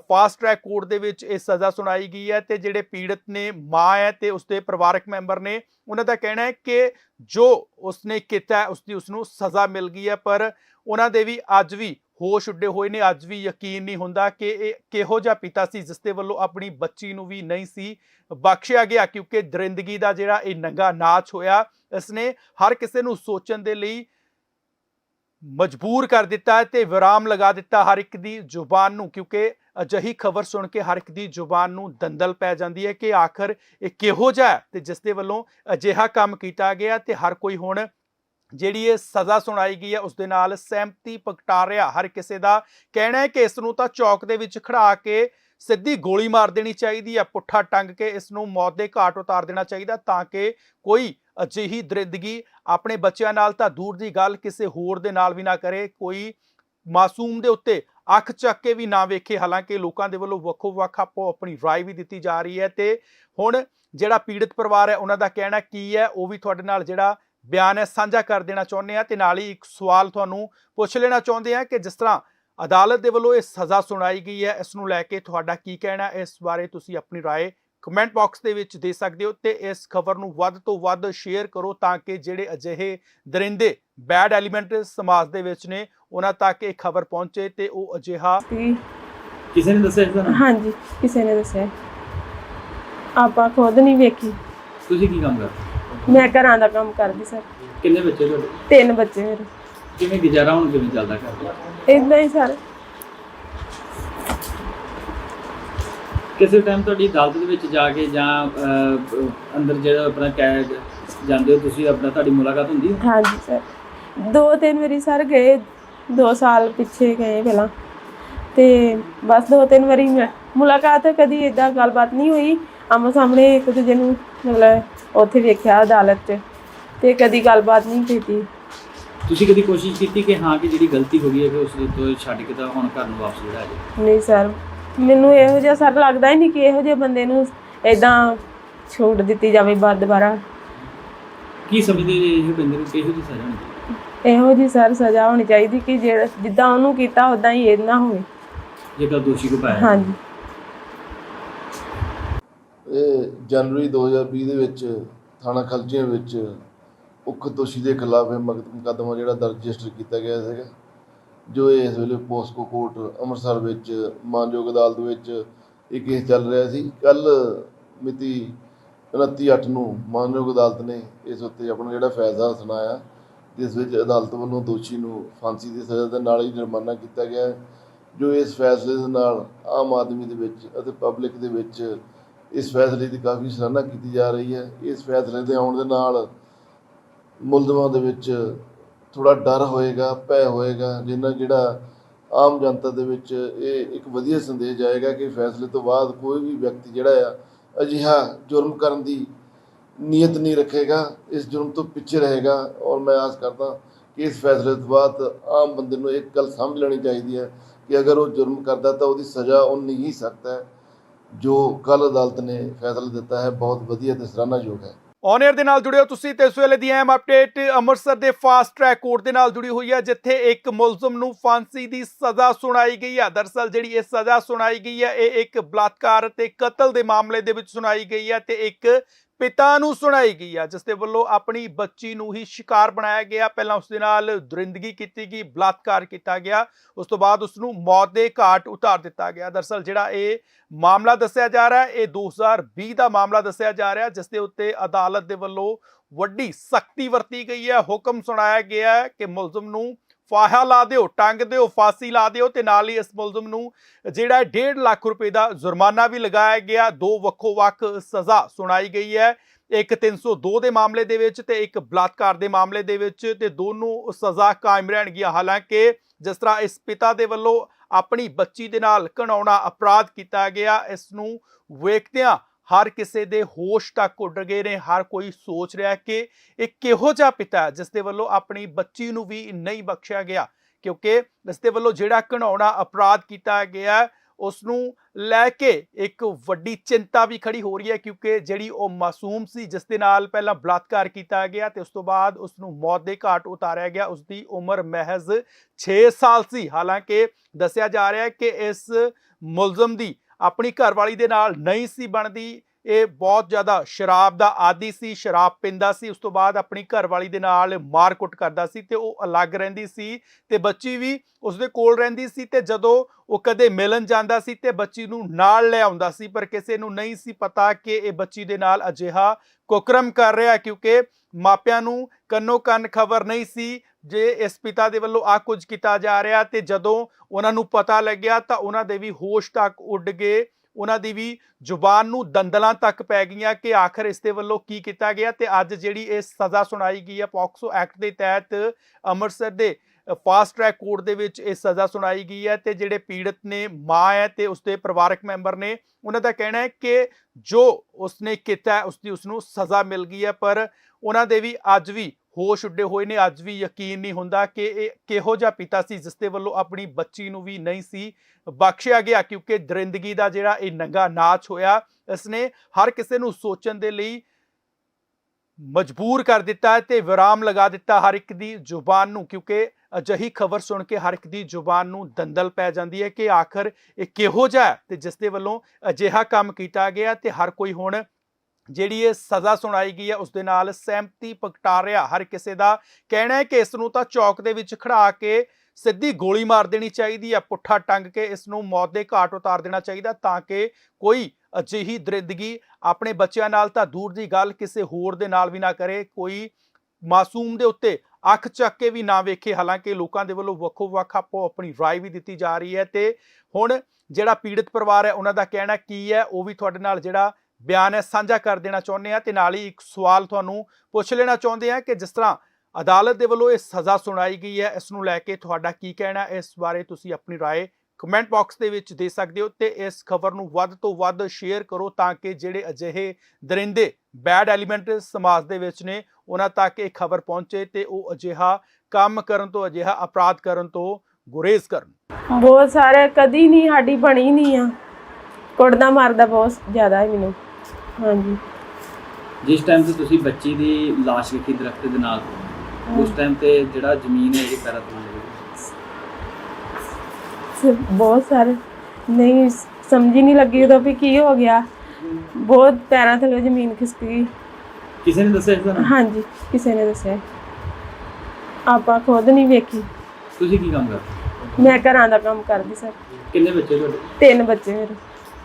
ਫਾਸਟ ਟਰੈਕ ਕੋਰਟ ਦੇ ਵਿੱਚ ਇਹ ਸਜ਼ਾ ਸੁਣਾਈ ਗਈ ਹੈ ਤੇ ਜਿਹੜੇ ਪੀੜਤ ਨੇ ਮਾਂ ਹੈ ਤੇ ਉਸਦੇ ਪਰਿਵਾਰਕ ਮੈਂਬਰ ਨੇ ਉਹਨਾਂ ਦਾ ਕਹਿਣਾ ਹੈ ਕਿ ਜੋ ਉਸਨੇ ਕੀਤਾ ਹੈ, ਉਸਦੀ ਉਸਨੂੰ ਸਜ਼ਾ ਮਿਲ ਗਈ ਹੈ ਪਰ ਉਹਨਾਂ ਦੇ ਵੀ ਅੱਜ ਵੀ ਹੋਸ਼ ਉੱਡੇ ਹੋਏ ਨੇ, ਅੱਜ ਵੀ ਯਕੀਨ ਨਹੀਂ ਹੁੰਦਾ ਕਿ ਇਹ ਕਿਹੋ ਜਿਹਾ ਪਿਤਾ ਸੀ ਜਿਸ ਦੇ ਵੱਲੋਂ ਆਪਣੀ ਬੱਚੀ ਨੂੰ ਵੀ ਨਹੀਂ ਸੀ ਬਖਸ਼ਿਆ ਗਿਆ, ਕਿਉਂਕਿ ਦਰਿੰਦਗੀ ਦਾ ਜਿਹੜਾ ਇਹ ਨੰਗਾ ਨਾਚ ਹੋਇਆ, ਇਸਨੇ ਹਰ ਕਿਸੇ ਨੂੰ ਸੋਚਣ ਦੇ ਲਈ ਮਜਬੂਰ ਕਰ ਦਿੱਤਾ ਹੈ ਤੇ ਵਿਰਾਮ ਲਗਾ ਦਿੱਤਾ ਹਰ ਇੱਕ ਦੀ ਜ਼ੁਬਾਨ ਨੂੰ, ਕਿਉਂਕਿ ਅਜਿਹੀ ਖਬਰ ਸੁਣ ਕੇ ਹਰ ਇੱਕ ਦੀ ਜ਼ੁਬਾਨ ਨੂੰ ਦੰਦਲ ਪੈ ਜਾਂਦੀ ਹੈ ਕਿ ਆਖਰ ਇਹ ਕਿਹੋ ਜਿਹਾ ਹੈ ਤੇ ਜਿਸ ਦੇ ਵੱਲੋਂ ਅਜਿਹਾ ਕੰਮ ਕੀਤਾ ਗਿਆ ਤੇ ਹਰ ਕੋਈ ਹੁਣ ਜਿਹੜੀ ਇਹ ਸਜ਼ਾ ਸੁਣਾਈ ਗਈ ਹੈ, ਉਸ ਦੇ ਨਾਲ ਸਹਿਮਤੀ ਪ੍ਰਗਟਾ ਰਿਹਾ ਹਰ ਕਿਸੇ ਦਾ ਕਹਿਣਾ ਹੈ ਕਿ ਇਸ ਨੂੰ ਤਾਂ ਚੌਕ ਦੇ ਵਿੱਚ ਖੜਾ ਕੇ ਸਿੱਧੀ ਗੋਲੀ ਮਾਰ ਦੇਣੀ ਚਾਹੀਦੀ ਹੈ, ਪੁੱਠਾ ਟੰਗ ਕੇ ਇਸ ਨੂੰ ਮੌਤ ਦੇ ਘਾਟ ਉਤਾਰ ਦੇਣਾ ਚਾਹੀਦਾ ਤਾਂ ਕਿ ਕੋਈ ਅਜਿਹੀ ਦਰਿੰਦਗੀ ਆਪਣੇ ਬੱਚਿਆਂ ਨਾਲ ਤਾਂ ਦੂਰ ਦੀ ਗੱਲ, ਕਿਸੇ ਹੋਰ ਦੇ ਨਾਲ ਵੀ ਨਾ ਕਰੇ, ਕੋਈ ਮਾਸੂਮ ਦੇ ਉੱਤੇ ਅੱਖ ਚੱਕ ਕੇ ਵੀ ਨਾ ਵੇਖੇ। ਹਾਲਾਂਕਿ ਲੋਕਾਂ ਦੇ ਵੱਲੋਂ ਵੱਖੋ ਵੱਖ ਆਪੋ ਆਪਣੀ ਰਾਏ ਵੀ ਦਿੱਤੀ ਜਾ ਰਹੀ ਹੈ ਤੇ ਹੁਣ ਜਿਹੜਾ ਪੀੜਤ ਪਰਿਵਾਰ ਹੈ, ਉਹਨਾਂ ਦਾ ਕਹਿਣਾ ਕੀ ਹੈ, ਉਹ ਵੀ ਤੁਹਾਡੇ ਨਾਲ ਜਿਹੜਾ ਬਿਆਨ ਹੈ ਸਾਂਝਾ ਕਰ ਦੇਣਾ ਚਾਹੁੰਦੇ ਆ ਤੇ ਨਾਲ ਹੀ ਇੱਕ ਸਵਾਲ ਤੁਹਾਨੂੰ ਪੁੱਛ ਲੈਣਾ ਚਾਹੁੰਦੇ ਆ ਕਿ ਜਿਸ ਤਰ੍ਹਾਂ ਅਦਾਲਤ ਦੇ ਵੱਲੋਂ ਇਹ ਸਜ਼ਾ ਸੁਣਾਈ ਗਈ ਹੈ ਇਸ ਨੂੰ ਲੈ ਕੇ ਤੁਹਾਡਾ ਕੀ ਕਹਿਣਾ ਹੈ? ਇਸ ਬਾਰੇ ਤੁਸੀਂ ਆਪਣੀ ਰਾਏ ਕਮੈਂਟ ਬਾਕਸ ਦੇ ਵਿੱਚ ਦੇ ਸਕਦੇ ਹੋ ਤੇ ਇਸ ਖਬਰ ਨੂੰ ਵੱਧ ਤੋਂ ਵੱਧ ਸ਼ੇਅਰ ਕਰੋ ਤਾਂ ਕਿ ਜਿਹੜੇ ਅਜਿਹੇ ਦਰਿੰਦੇ ਬੈਡ ਐਲੀਮੈਂਟ ਸਮਾਜ ਦੇ ਵਿੱਚ ਨੇ ਉਹਨਾਂ ਤੱਕ ਇਹ ਖਬਰ ਪਹੁੰਚੇ ਤੇ ਉਹ ਅਜਿਹਾ ਕਿਸੇ ਨੇ ਦੱਸਿਆ ਇਸ ਦਾ ਨਾਮ? ਹਾਂਜੀ ਕਿਸੇ ਨੇ ਦੱਸਿਆ। ਆਪਾਂ ਖੁਦ ਨਹੀਂ ਵੇਖੀ। ਤੁਸੀਂ ਕੀ ਕੰਮ ਕਰਦੇ? ਮੈਂ ਘਰਾਂ ਦਾ ਕੰਮ ਕਰਦੀ ਸਰ। ਕਿੰਨੇ ਬੱਚੇ ਤੁਹਾਡੇ? ਤਿੰਨ ਬੱਚੇ ਮੇਰੇ। ਕਿਵੇਂ ਗੁਜ਼ਾਰਾ ਹੁਣ ਕਿਵੇਂ ਚੱਲਦਾ ਕਰਦੇ ਇਦਾਂ ਹੀ ਸਰ। ਕਿਸੇ ਟਾਈਮ ਤੁਹਾਡੀ ਅਦਾਲਤ ਦੇ ਵਿੱਚ ਜਾ ਕੇ ਜਾਂ ਅਹ, ਅੰਦਰ ਜਿਹੜਾ ਆਪਣਾ ਕਹਿ ਜਾਂਦੇ ਹੋ ਤੁਸੀਂ ਆਪਣਾ ਤੁਹਾਡੀ ਮੁਲਾਕਾਤ ਹੁੰਦੀ ਹੈ? ਹਾਂਜੀ ਸਰ। ਦੋ ਤਿੰਨ ਵਾਰੀ ਸਰ ਗਏ 2 ਸਾਲ ਪਿੱਛੇ ਗਏ ਪਹਿਲਾਂ। ਤੇ ਬਸ ਦੋ ਤਿੰਨ ਵਾਰੀ ਮੈਂ- ਮੁਲਾਕਾਤ ਕਦੀ ਇਦਾਂ ਗੱਲਬਾਤ ਨਹੀਂ ਹੋਈ। ਆਮੋ ਸਾਹਮਣੇ ਇੱਕ ਦੂਜੇ ਨੂੰ ਮਤਲਬ ਉੱਥੇ ਵੇਖਿਆ ਅਦਾਲਤ 'ਚ ਤੇ ਕਦੀ ਗੱਲਬਾਤ ਨਹੀਂ ਕੀਤੀ। ਤੁਸੀਂ ਕਦੀ ਕੋਸ਼ਿਸ਼ ਕੀਤੀ ਕਿ ਹਾਂ ਕਿ ਜਿਹੜੀ ਗਲਤੀ ਹੋ ਗਈ ਹੈ ਕਿ ਉਸ ਤੋਂ ਛੱਡ ਕੇ ਤਾਂ ਹੁਣ ਘਰ ਨੂੰ ਵਾਪਸ ਜਿਹੜਾ ਆ ਜਾਏ ਨਹੀਂ ਸਰ ਮੈਨੂੰ ਇਹੋ ਜਿਹਾ ਸਰ ਲੱਗਦਾ ਹੀ ਨਹੀਂ ਕਿ ਇਹੋ ਜਿਹੇ ਬੰਦੇ ਨੂੰ ਇਦਾਂ ਛੋੜ ਦਿੱਤੀ ਜਾਵੇ ਬਾਅਦ ਦੁਬਾਰਾ। ਕੀ ਸਮਝਦੇ ਜੀ ਇਹ ਬੰਦੇ ਨੂੰ? ਕਿਹੋ ਜਿਹੀ ਸਜ਼ਾ ਹੋਣੀ ਚਾਹੀਦੀ? ਇਹੋ ਜੀ ਸਰ ਸਜ਼ਾ ਹੋਣੀ ਚਾਹੀਦੀ ਕਿ ਜਿਹੜਾ ਜਿੱਦਾਂ ਉਹਨੂੰ ਕੀਤਾ ਉਦਾਂ ਹੀ ਇਹ ਨਾ ਹੋਵੇ। ਜੇਕਰ ਦੋਸ਼ੀ ਕੋ ਪਾਇਆ। ਹਾਂਜੀ। ਇਹ ਜਨਵਰੀ 2020 ਦੇ ਵਿੱਚ ਥਾਣਾ ਖਲਚੀਆਂ ਵਿੱਚ ਉਕਤ ਦੋਸ਼ੀ ਦੇ ਖਿਲਾਫ ਇਹ ਮਕਦ- ਮੁਕੱਦਮਾ ਜਿਹੜਾ ਦਰਜ ਰਜਿਸਟਰ ਕੀਤਾ ਗਿਆ ਸੀਗਾ, ਜੋ ਇਸ ਵੇਲੇ ਪੋਸਕੋ ਕੋਰਟ ਅੰਮ੍ਰਿਤਸਰ ਵਿੱਚ ਮਾਨਯੋਗ ਅਦਾਲਤ ਵਿੱਚ ਇਹ ਕੇਸ ਚੱਲ ਰਿਹਾ ਸੀ। ਕੱਲ ਮਿਤੀ 29/8 ਨੂੰ ਮਾਨਯੋਗ ਅਦਾਲਤ ਨੇ ਇਸ ਉੱਤੇ ਆਪਣਾ ਜਿਹੜਾ ਫੈਸਲਾ ਸੁਣਾਇਆ, ਜਿਸ ਵਿੱਚ ਅਦਾਲਤ ਵੱਲੋਂ ਦੋਸ਼ੀ ਨੂੰ ਫਾਂਸੀ ਦੀ ਸਜ਼ਾ ਦੇ ਨਾਲ ਹੀ ਜੁਰਮਾਨਾ ਕੀਤਾ ਗਿਆ, ਜੋ ਇਸ ਫੈਸਲੇ ਦੇ ਨਾਲ ਆਮ ਆਦਮੀ ਦੇ ਵਿੱਚ ਅਤੇ ਪਬਲਿਕ ਦੇ ਵਿੱਚ ਇਸ ਫੈਸਲੇ ਦੀ ਕਾਫੀ ਸਰਾਹਨਾ ਕੀਤੀ ਜਾ ਰਹੀ ਹੈ। ਇਸ ਫੈਸਲੇ ਦੇ ਆਉਣ ਦੇ ਨਾਲ ਮੁਲਜ਼ਮਾਂ ਦੇ ਵਿੱਚ ਥੋੜਾ ਡਰ ਹੋਏਗਾ, ਭੈ ਹੋਏਗਾ, ਜਿੰਨਾ ਜਿਹੜਾ ਆਮ ਜਨਤਾ ਦੇ ਵਿੱਚ ਇਹ ਇੱਕ ਵਧੀਆ ਸੰਦੇਸ਼ ਜਾਏਗਾ ਕਿ ਫੈਸਲੇ ਤੋਂ ਬਾਅਦ ਕੋਈ ਵੀ ਵਿਅਕਤੀ ਜਿਹੜਾ ਆ, ਅਜਿਹਾ ਜੁਰਮ ਕਰਨ ਦੀ ਨੀਅਤ ਨਹੀਂ ਰੱਖੇਗਾ, ਇਸ ਜੁਰਮ ਤੋਂ ਪਿੱਛੇ ਰਹੇਗਾ। ਔਰ ਮੈਂ ਆਸ ਕਰਦਾ ਕਿ ਇਸ ਫੈਸਲੇ ਤੋਂ ਬਾਅਦ ਆਮ ਬੰਦੇ ਨੂੰ ਇੱਕ ਗੱਲ ਸਮਝ ਲੈਣੀ ਚਾਹੀਦੀ ਹੈ ਕਿ ਅਗਰ ਉਹ ਜੁਰਮ ਕਰਦਾ ਤਾਂ ਉਹਦੀ ਸਜ਼ਾ ਉਨੀ ਹੀ ਸਖਤ ਹੈ। ਜੋ ਕੱਲ ਅਦਾਲਤ ਨੇ ਫੈਸਲਾ ਦਿੱਤਾ ਹੈ, ਬਹੁਤ ਵਧੀਆ ਤੇ ਸਰਾਹਨਾਯੋਗ ਹੈ। ਔਨ 에ਅਰ ਦੇ ਨਾਲ ਜੁੜਿਓ ਤੁਸੀਂ ਤੇ ਇਸ ਵੇਲੇ ਦੀ ਅਹਿਮ ਅਪਡੇਟ ਅੰਮ੍ਰਿਤਸਰ ਦੇ ਫਾਸਟ ਟਰੈਕ ਕੋਰਟ ਦੇ ਨਾਲ ਜੁੜੀ ਹੋਈ ਹੈ, ਜਿੱਥੇ ਇੱਕ ਮੁਲਜ਼ਮ ਨੂੰ ਫਾਂਸੀ ਦੀ ਸਜ਼ਾ ਸੁਣਾਈ ਗਈ ਹੈ। ਦਰਸਲ ਜਿਹੜੀ ਇਹ ਸਜ਼ਾ ਸੁਣਾਈ ਗਈ ਹੈ, ਇਹ ਇੱਕ ਬਲਾਤਕਾਰ ਤੇ ਕਤਲ ਦੇ ਮਾਮਲੇ ਦੇ ਵਿੱਚ ਸੁਣਾਈ ਗਈ ਹੈ ਤੇ ਇੱਕ ਪਿਤਾ ਨੂੰ ਸੁਣਾਈ ਗਈ ਹੈ ਜਿਸ ਦੇ ਵੱਲੋਂ ਆਪਣੀ ਬੱਚੀ ਨੂੰ ਹੀ ਸ਼ਿਕਾਰ ਬਣਾਇਆ ਗਿਆ। ਪਹਿਲਾਂ ਉਸ ਦੇ ਨਾਲ ਦਰਿੰਦਗੀ ਕੀਤੀ ਗਈ, ਬਲਾਤਕਾਰ ਕੀਤਾ ਗਿਆ। ਉਸ ਤੋਂ ਬਾਅਦ ਉਸ ਨੂੰ ਮੌਤ ਦੇ ਘਾਟ ਉਤਾਰ ਦਿੱਤਾ ਗਿਆ। ਦਰਸਲ ਜਿਹੜਾ ਇਹ ਮਾਮਲਾ ਦੱਸਿਆ ਜਾ ਰਿਹਾ ਹੈ, ਇਹ 2020 ਦਾ ਮਾਮਲਾ ਦੱਸਿਆ ਜਾ ਰਿਹਾ ਜਿਸ ਦੇ ਉੱਤੇ ਅਦਾਲਤ ਦੇ ਵੱਲੋਂ ਵੱਡੀ ਸਖਤੀ ਵਰਤੀ ਗਈ ਹੈ। ਹੁਕਮ ਸੁਣਾਇਆ ਗਿਆ ਕਿ ਮੁਲਜ਼ਮ ਨੂੰ ਫਾਹਾ ਲਾ ਦਿਓ, ਟੰਗ ਦਿਓ, ਫਾਂਸੀ ਲਾ ਦਿਓ ਤੇ ਨਾਲ ਹੀ ਇਸ ਮੁਲਜ਼ਮ ਨੂੰ ਜਿਹੜਾ 1.5 ਲੱਖ ਰੁਪਏ ਦਾ ਜੁਰਮਾਨਾ ਵੀ ਲਗਾਇਆ ਗਿਆ। ਦੋ ਵੱਖੋ ਵੱਖ ਸਜ਼ਾ ਸੁਣਾਈ ਗਈ ਹੈ। ਇੱਕ 302 ਦੇ ਮਾਮਲੇ ਦੇ ਵਿੱਚ ਤੇ ਇੱਕ ਬਲਾਤਕਾਰ ਦੇ ਮਾਮਲੇ ਦੇ ਵਿੱਚ ਤੇ ਦੋਨੋਂ ਸਜ਼ਾ ਕਾਇਮ ਰਹਿਣਗੀਆਂ। ਹਾਲਾਂਕਿ ਜਿਸ ਤਰ੍ਹਾਂ ਇਸ ਪਿਤਾ ਦੇ ਵੱਲੋਂ ਆਪਣੀ ਬੱਚੀ ਦੇ ਨਾਲ ਘਣਾਉਣਾ ਅਪਰਾਧ ਕੀਤਾ ਗਿਆ, ਇਸ ਨੂੰ ਵੇਖਦਿਆਂ ਹਰ ਕਿਸੇ ਦੇ ਹੋਸ਼ ਤੱਕ ਉੱਡ ਗਏ ਨੇ, ਹਰ ਕੋਈ ਸੋਚ ਰਿਹਾ ਕਿ ਇਹ ਕਿਹੋ ਜਿਹਾ ਪਿਤਾ ਹੈ ਜਿਸ ਦੇ ਵੱਲੋਂ ਆਪਣੀ ਬੱਚੀ ਨੂੰ ਵੀ ਨਹੀਂ ਬਖਸ਼ਿਆ ਗਿਆ। ਕਿਉਂਕਿ ਇਸ ਦੇ ਵੱਲੋਂ ਜਿਹੜਾ ਘਣਾਉਣਾ ਅਪਰਾਧ ਕੀਤਾ ਗਿਆ ਉਸ ਨੂੰ ਲੈ ਕੇ ਇੱਕ ਵੱਡੀ ਚਿੰਤਾ ਵੀ ਖੜੀ ਹੋ ਰਹੀ ਹੈ, ਕਿਉਂਕਿ ਜਿਹੜੀ ਉਹ ਮਾਸੂਮ ਸੀ ਜਿਸ ਦੇ ਨਾਲ ਪਹਿਲਾਂ ਬਲਾਤਕਾਰ ਕੀਤਾ ਗਿਆ ਤੇ ਉਸ ਤੋਂ ਬਾਅਦ ਉਸ ਨੂੰ ਮੌਤ ਦੇ ਘਾਟ ਉਤਾਰਿਆ ਗਿਆ ਉਸ ਦੀ ਉਮਰ ਮਹਿਜ਼ 6 ਸਾਲ ਸੀ। ਹਾਲਾਂਕਿ ਦੱਸਿਆ ਜਾ ਰਿਹਾ ਹੈ ਕਿ ਇਸ ਮੁਲਜ਼ਮ ਦੀ ਆਪਣੀ ਘਰਵਾਲੀ ਦੇ ਨਾਲ ਨਹੀਂ ਸੀ ਬਣਦੀ। ਇਹ ਬਹੁਤ ਜ਼ਿਆਦਾ ਸ਼ਰਾਬ ਦਾ ਆਦੀ ਸੀ, ਸ਼ਰਾਬ ਪੀਂਦਾ ਸੀ। ਉਸ ਤੋਂ ਬਾਅਦ ਆਪਣੀ ਘਰਵਾਲੀ ਦੇ ਨਾਲ ਮਾਰਕੁੱਟ ਕਰਦਾ ਸੀ ਤੇ ਉਹ ਅਲੱਗ ਰਹਿੰਦੀ ਸੀ ਤੇ ਬੱਚੀ ਵੀ ਉਸਦੇ ਕੋਲ ਰਹਿੰਦੀ ਸੀ ਤੇ ਜਦੋਂ ਉਹ ਕਦੇ ਮਿਲਣ ਜਾਂਦਾ ਸੀ ਤੇ ਬੱਚੀ ਨੂੰ ਨਾਲ ਲੈ ਆਉਂਦਾ ਸੀ, ਪਰ ਕਿਸੇ ਨੂੰ ਨਹੀਂ ਸੀ ਪਤਾ ਕਿ ਇਹ ਬੱਚੀ ਦੇ ਨਾਲ ਅਜਿਹਾ ਕੁਕਰਮ ਕਰ ਰਿਹਾ ਕਿਉਂਕਿ ਮਾਪਿਆਂ ਨੂੰ ਕੰਨੋ ਕੰਨ ਖਬਰ ਨਹੀਂ ਸੀ ਜੇ ਇਸ ਪਿਤਾ ਦੇ ਵੱਲੋਂ ਆ ਕੁਝ ਕੀਤਾ ਜਾ ਰਿਹਾ ਤੇ ਜਦੋਂ ਉਹਨਾਂ ਨੂੰ ਪਤਾ ਲੱਗਿਆ ਤਾਂ ਉਹਨਾਂ ਦੇ ਵੀ ਹੋਸ਼ ਤੱਕ ਉੱਡ ਗਏ ਉਹਨਾਂ ਦੀ ਵੀ ਜ਼ੁਬਾਨ ਨੂੰ ਦੰਦਲਾਂ ਤੱਕ ਪੈ ਗਈਆਂ ਕਿ ਆਖਰ ਇਸ ਦੇ ਵੱਲੋਂ ਕੀ ਕੀਤਾ ਗਿਆ ਤੇ ਅੱਜ ਜਿਹੜੀ ਇਹ ਸਜ਼ਾ ਸੁਣਾਈ ਗਈ ਹੈ ਪੌਕਸੋ ਐਕਟ ਦੇ ਤਹਿਤ ਅੰਮ੍ਰਿਤਸਰ ਦੇ ਫਾਸਟ ਟਰੈਕ ਕੋਰਟ ਦੇ ਵਿੱਚ ਇਹ ਸਜ਼ਾ ਸੁਣਾਈ ਗਈ ਹੈ ਤੇ ਜਿਹੜੇ ਪੀੜਤ ਨੇ ਮਾਂ ਹੈ ਤੇ ਉਸਦੇ ਪਰਿਵਾਰਕ ਮੈਂਬਰ ਨੇ ਉਹਨਾਂ ਦਾ ਕਹਿਣਾ ਹੈ ਕਿ ਜੋ ਉਸਨੇ ਕੀਤਾ ਹੈ, ਉਸਦੀ ਉਸਨੂੰ ਸਜ਼ਾ ਮਿਲ ਗਈ ਹੈ ਪਰ ਉਹਨਾਂ ਦੇ ਵੀ ਅੱਜ ਵੀ ਹੋਸ਼ ਉੱਡੇ ਹੋਏ ਨੇ। ਅੱਜ ਵੀ ਯਕੀਨ ਨਹੀਂ ਹੁੰਦਾ ਕਿ ਇਹ ਕਿਹੋ ਜਿਹਾ ਪਿਤਾ ਸੀ ਜਿਸ ਦੇ ਵੱਲੋਂ ਆਪਣੀ ਬੱਚੀ ਨੂੰ ਵੀ ਨਹੀਂ ਸੀ ਬਖਸ਼ਿਆ ਗਿਆ, ਕਿਉਂਕਿ ਦਰਿੰਦਗੀ ਦਾ ਜਿਹੜਾ ਇਹ ਨੰਗਾ ਨਾਚ ਹੋਇਆ, ਇਸਨੇ ਹਰ ਕਿਸੇ ਨੂੰ ਸੋਚਣ ਦੇ ਲਈ ਮਜਬੂਰ ਕਰ ਦਿੱਤਾ ਤੇ ਵਿਰਾਮ ਲਗਾ ਦਿੱਤਾ ਹਰ ਇੱਕ ਦੀ ਜ਼ੁਬਾਨ ਨੂੰ, ਕਿਉਂਕਿ ਅਜਿਹੀ ਖਬਰ ਸੁਣ ਕੇ ਹਰ ਇੱਕ ਦੀ ਜ਼ੁਬਾਨ ਨੂੰ ਦੰਦਲ ਪੈ ਜਾਂਦੀ ਹੈ ਕਿ ਆਖਰ ਇਹ ਕਿਹੋ ਜਿਹਾ ਹੈ ਤੇ ਜਿਸ ਦੇ ਵੱਲੋਂ ਅਜਿਹਾ ਕੰਮ ਕੀਤਾ ਗਿਆ ਤੇ ਹਰ ਕੋਈ ਹੁਣ ਜਿਹੜੀ ਇਹ ਸਜ਼ਾ ਸੁਣਾਈ ਗਈ ਹੈ, ਉਸ ਦੇ ਨਾਲ ਸਹਿਮਤੀ ਪ੍ਰਗਟਾ ਰਿਹਾ ਹਰ ਕਿਸੇ ਦਾ ਕਹਿਣਾ ਹੈ ਕਿ ਇਸ ਨੂੰ ਤਾਂ ਚੌਕ ਦੇ ਵਿੱਚ ਖੜਾ ਕੇ ਸਿੱਧੀ ਗੋਲੀ ਮਾਰ ਦੇਣੀ ਚਾਹੀਦੀ ਹੈ, ਪੁੱਠਾ ਟੰਗ ਕੇ ਇਸ ਨੂੰ ਮੌਤ ਦੇ ਘਾਟ ਉਤਾਰ ਦੇਣਾ ਚਾਹੀਦਾ ਤਾਂ ਕਿ ਕੋਈ ਅਜਿਹੀ ਦਰਿੰਦਗੀ ਆਪਣੇ ਬੱਚਿਆਂ ਨਾਲ ਤਾਂ ਦੂਰ ਦੀ ਗੱਲ ਕਿਸੇ ਹੋਰ ਦੇ ਨਾਲ ਵੀ ਨਾ ਕਰੇ, ਕੋਈ ਮਾਸੂਮ ਦੇ ਉੱਤੇ ਅੱਖ ਚੱਕ ਕੇ ਵੀ ਨਾ ਵੇਖੇ। ਹਾਲਾਂਕਿ ਲੋਕਾਂ ਦੇ ਵੱਲੋਂ ਵੱਖੋ ਵੱਖ ਆਪੋ ਆਪਣੀ ਰਾਏ ਵੀ ਦਿੱਤੀ ਜਾ ਰਹੀ ਹੈ ਤੇ ਹੁਣ ਜਿਹੜਾ ਪੀੜਤ ਪਰਿਵਾਰ ਹੈ, ਉਹਨਾਂ ਦਾ ਕਹਿਣਾ ਕੀ ਹੈ, ਉਹ ਵੀ ਤੁਹਾਡੇ ਨਾਲ ਜਿਹੜਾ ਬਿਆਨ ਹੈ ਸਾਂਝਾ ਕਰ ਦੇਣਾ ਚਾਹੁੰਦੇ ਆ ਤੇ ਨਾਲ ਹੀ ਇੱਕ ਸਵਾਲ ਤੁਹਾਨੂੰ ਪੁੱਛ ਲੈਣਾ ਚਾਹੁੰਦੇ ਆ ਕਿ ਜਿਸ ਤਰ੍ਹਾਂ ਅਦਾਲਤ ਦੇ ਵੱਲੋਂ ਇਹ ਸਜ਼ਾ ਸੁਣਾਈ ਗਈ ਹੈ ਇਸ ਨੂੰ ਲੈ ਕੇ ਤੁਹਾਡਾ ਕੀ ਕਹਿਣਾ ਹੈ? ਇਸ ਬਾਰੇ ਤੁਸੀਂ ਆਪਣੀ رائے ਕਮੈਂਟ ਬਾਕਸ ਦੇ ਵਿੱਚ ਦੇ ਸਕਦੇ ਹੋ ਤੇ ਇਸ ਖਬਰ ਨੂੰ ਵੱਧ ਤੋਂ ਵੱਧ ਸ਼ੇਅਰ ਕਰੋ ਤਾਂ ਕਿ ਜਿਹੜੇ ਅਜਿਹੇ ਦਰਿੰਦੇ ਬੈਡ ਐਲੀਮੈਂਟ ਸਮਾਜ ਦੇ ਵਿੱਚ ਨੇ ਉਹਨਾਂ ਤੱਕ ਇਹ ਖਬਰ ਪਹੁੰਚੇ ਤੇ ਉਹ ਅਜਿਹਾ ਕੰਮ ਕਰਨ ਤੋਂ ਅਜਿਹਾ ਅਪਰਾਧ ਕਰਨ ਤੋਂ ਗੁਰੇਜ਼ ਕਰਨ ਬਹੁਤ ਸਾਰੇ ਕਦੀ ਨਹੀਂ ਸਾਡੀ ਬਣੀ ਨਹੀਂ ਆ ਕੁੱਟਦਾ ਮਾਰਦਾ ਬਹੁਤ ਜ਼ਿਆਦਾ ਹੈ ਮੈਨੂੰ ਹਾਂਜੀ। ਜਿਸ ਟਾਈਮ ਤੇ ਤੁਸੀਂ ਬੱਚੀ ਦੀ ਲਾਸ਼ ਵੇਖੀ ਦਰਖਤ ਦੇ ਨਾਲ ਉਸ ਟਾਈਮ ਤੇ ਜਿਹੜਾ ਜ਼ਮੀਨ ਹੈ ਇਹ ਪੈਰਾਂ ਤੋਂ ਲੱਗੀ ਬਹੁਤ ਸਾਰੇ ਨਹੀਂ ਸਮਝ ਹੀ ਨਹੀਂ ਲੱਗੀ ਉਦੋਂ ਵੀ ਕੀ ਹੋ ਗਿਆ। ਬਹੁਤ ਪੈਰਾਂ ਥੱਲੇ ਜ਼ਮੀਨ ਖਿਸਕ ਗਈ। ਕਿਸੇ ਨੇ ਦੱਸਿਆ ਨਾਮ? ਹਾਂਜੀ ਕਿਸੇ ਨੇ ਦੱਸਿਆ। ਆਪਾਂ ਖੁਦ ਨਹੀਂ ਵੇਖੀ। ਤੁਸੀਂ ਕੀ ਕੰਮ ਕਰਦੇ? ਮੈਂ ਘਰਾਂ ਦਾ ਕੰਮ ਕਰਦੀ ਸਰ। ਕਿੰਨੇ ਬੱਚੇ ਤੁਹਾਡੇ? ਤਿੰਨ ਬੱਚੇ ਮੇਰੇ।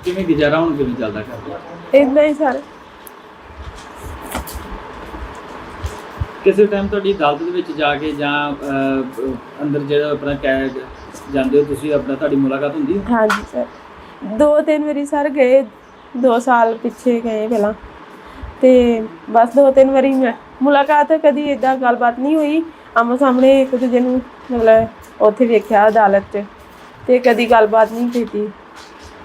ਕਿਵੇਂ ਗੁਜ਼ਾਰਾ ਹੁਣ ਕਿਵੇਂ ਚੱਲਦਾ ਘਰ ਦਾ? ਇਦਾਂ ਹੀ ਸਰ। ਕਿਸੇ ਟਾਈਮ ਤੁਹਾਡੀ ਅਦਾਲਤ ਦੇ ਵਿੱਚ ਜਾ ਕੇ ਜਾਂ ਅਹ, ਅੰਦਰ ਜਿਹੜਾ ਆਪਣਾ ਕੈਦ ਜਾਂਦੇ ਹੋ ਤੁਸੀਂ ਆਪਣਾ ਤੁਹਾਡੀ ਮੁਲਾਕਾਤ ਹੁੰਦੀ ਹੈ? ਹਾਂਜੀ ਸਰ। ਦੋ ਤਿੰਨ ਵਾਰੀ ਸਰ ਗਏ 2 ਸਾਲ ਪਿੱਛੇ ਗਏ ਪਹਿਲਾਂ। ਤੇ ਬਸ ਦੋ ਤਿੰਨ ਵਾਰੀ ਮੈਂ- ਮੁਲਾਕਾਤ ਕਦੀ ਇਦਾਂ ਗੱਲਬਾਤ ਨਹੀਂ ਹੋਈ। ਆਮੋ ਸਾਹਮਣੇ ਇੱਕ ਦੂਜੇ ਨੂੰ ਮਤਲਬ ਉੱਥੇ ਵੇਖਿਆ ਅਦਾਲਤ 'ਚ ਤੇ ਕਦੀ ਗੱਲਬਾਤ ਨਹੀਂ ਕੀਤੀ।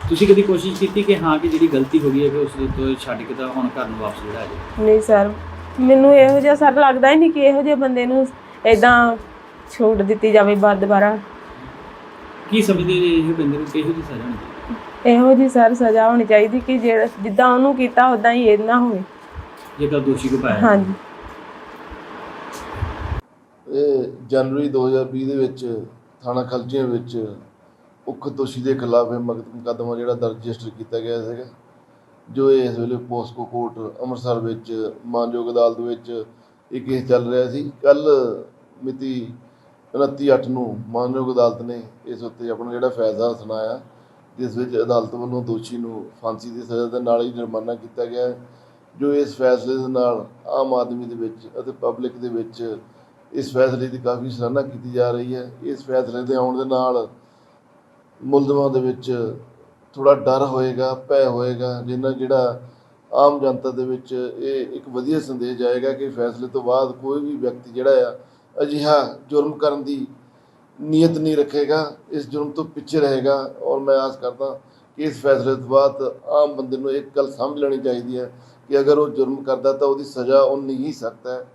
ਤੁਸੀਂ ਕਦੀ ਕੋਸ਼ਿਸ਼ ਕੀਤੀ ਕਿ ਹਾਂ ਕਿ ਜਿਹੜੀ ਗਲਤੀ ਹੋ ਗਈ ਹੈ ਕਿ ਉਸ ਤੋਂ ਛੱਡ ਕੇ ਤਾਂ ਹੁਣ ਘਰ ਨੂੰ ਵਾਪਸ ਜਿਹੜਾ ਆ ਜਾਏ ਨਹੀਂ ਸਰ ਮੈਨੂੰ ਇਹੋ ਜਿਹਾ ਸਰ ਲੱਗਦਾ ਹੀ ਨਹੀਂ ਕਿ ਇਹੋ ਜਿਹੇ ਬੰਦੇ ਨੂੰ ਇਦਾਂ ਛੋੜ ਦਿੱਤੀ ਜਾਵੇ ਬਾਰ ਦੁਬਾਰਾ। ਕੀ ਸਮਝਦੇ ਨੇ ਇਹ ਬੰਦੇ ਨੂੰ? ਕਿਹੋ ਜਿਹੀ ਸਜ਼ਾ ਹੋਣੀ ਚਾਹੀਦੀ? ਇਹੋ ਜੀ ਸਰ ਸਜ਼ਾ ਹੋਣੀ ਚਾਹੀਦੀ ਕਿ ਜਿਹੜਾ ਜਿੱਦਾਂ ਉਹਨੂੰ ਕੀਤਾ ਉਦਾਂ ਹੀ ਇਹ ਨਾ ਹੋਵੇ ਜੇਕਰ ਦੋਸ਼ੀ ਕੋ ਪਾਇਆ। ਹਾਂਜੀ। ਇਹ ਜਨਵਰੀ 2020 ਦੇ ਵਿੱਚ ਥਾਣਾ ਖਲਚੀਆਂ ਵਿੱਚ ਉਕਤ ਦੋਸ਼ੀ ਦੇ ਖਿਲਾਫ ਇਹ ਮਕਦ- ਮੁਕੱਦਮਾ ਜਿਹੜਾ ਦਰਜ ਰਜਿਸਟਰ ਕੀਤਾ ਗਿਆ ਸੀਗਾ, ਜੋ ਇਸ ਵੇਲੇ ਪੋਸਕੋ ਕੋਰਟ ਅੰਮ੍ਰਿਤਸਰ ਵਿੱਚ, ਮਾਨਯੋਗ ਅਦਾਲਤ ਵਿੱਚ ਇਹ ਕੇਸ ਚੱਲ ਰਿਹਾ ਸੀ। ਕੱਲ ਮਿਤੀ 29/8 ਨੂੰ ਮਾਨਯੋਗ ਅਦਾਲਤ ਨੇ ਇਸ ਉੱਤੇ ਆਪਣਾ ਜਿਹੜਾ ਫੈਸਲਾ ਸੁਣਾਇਆ, ਜਿਸ ਵਿੱਚ ਅਦਾਲਤ ਵੱਲੋਂ ਦੋਸ਼ੀ ਨੂੰ ਫਾਂਸੀ ਦੀ ਸਜ਼ਾ ਦੇ ਨਾਲ ਹੀ ਜੁਰਮਾਨਾ ਕੀਤਾ ਗਿਆ, ਜੋ ਇਸ ਫੈਸਲੇ ਦੇ ਨਾਲ ਆਮ ਆਦਮੀ ਦੇ ਵਿੱਚ ਅਤੇ ਪਬਲਿਕ ਦੇ ਵਿੱਚ ਇਸ ਫੈਸਲੇ ਦੀ ਕਾਫੀ ਸਰਾਹਨਾ ਕੀਤੀ ਜਾ ਰਹੀ ਹੈ। ਇਸ ਫੈਸਲੇ ਦੇ ਆਉਣ ਦੇ ਨਾਲ ਮੁਲਜ਼ਮਾਂ ਦੇ ਵਿੱਚ ਥੋੜਾ ਡਰ ਹੋਏਗਾ, ਭੈ ਹੋਏਗਾ, ਜਿੰਨਾ ਜਿਹੜਾ ਆਮ ਜਨਤਾ ਦੇ ਵਿੱਚ ਇਹ ਇੱਕ ਵਧੀਆ ਸੰਦੇਸ਼ ਜਾਏਗਾ ਕਿ ਫੈਸਲੇ ਤੋਂ ਬਾਅਦ ਕੋਈ ਵੀ ਵਿਅਕਤੀ ਜਿਹੜਾ ਆ, ਅਜਿਹਾ ਜੁਰਮ ਕਰਨ ਦੀ ਨੀਅਤ ਨਹੀਂ ਰੱਖੇਗਾ, ਇਸ ਜੁਰਮ ਤੋਂ ਪਿੱਛੇ ਰਹੇਗਾ ਔਰ ਮੈਂ ਆਸ ਕਰਦਾ ਕਿ ਇਸ ਫੈਸਲੇ ਤੋਂ ਬਾਅਦ ਆਮ ਬੰਦੇ ਨੂੰ ਇੱਕ ਗੱਲ ਸਮਝ ਲੈਣੀ ਚਾਹੀਦੀ ਹੈ ਕਿ ਅਗਰ ਉਹ ਜੁਰਮ ਕਰਦਾ ਤਾਂ ਉਹਦੀ ਸਜ਼ਾ ਉਨੀ ਹੀ ਸਖਤ ਹੈ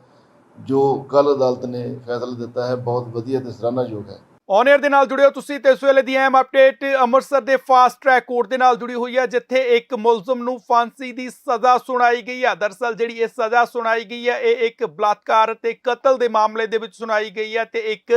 ਜੋ ਕੱਲ ਅਦਾਲਤ ਨੇ ਫੈਸਲਾ ਦਿੱਤਾ ਹੈ, ਬਹੁਤ ਵਧੀਆ ਤੇ ਸਰਾਹਨਾਯੋਗ ਹੈ। ਔਨ 에ਅਰ ਦੇ ਨਾਲ ਜੁੜਿਓ ਤੁਸੀਂ ਤੇ ਇਸ ਵੇਲੇ ਦੀ ਅਹਿਮ ਅਪਡੇਟ ਅੰਮ੍ਰਿਤਸਰ ਦੇ ਫਾਸਟ ਟਰੈਕ ਕੋਰਟ ਦੇ ਨਾਲ ਜੁੜੀ ਹੋਈ ਹੈ, ਜਿੱਥੇ ਇੱਕ ਮੁਲਜ਼ਮ ਨੂੰ ਫਾਂਸੀ ਦੀ ਸਜ਼ਾ ਸੁਣਾਈ ਗਈ ਹੈ। ਦਰਸਲ ਜਿਹੜੀ ਇਹ ਸਜ਼ਾ ਸੁਣਾਈ ਗਈ ਹੈ, ਇਹ ਇੱਕ ਬਲਾਤਕਾਰ ਤੇ ਕਤਲ ਦੇ ਮਾਮਲੇ ਦੇ ਵਿੱਚ ਸੁਣਾਈ ਗਈ ਹੈ ਤੇ ਇੱਕ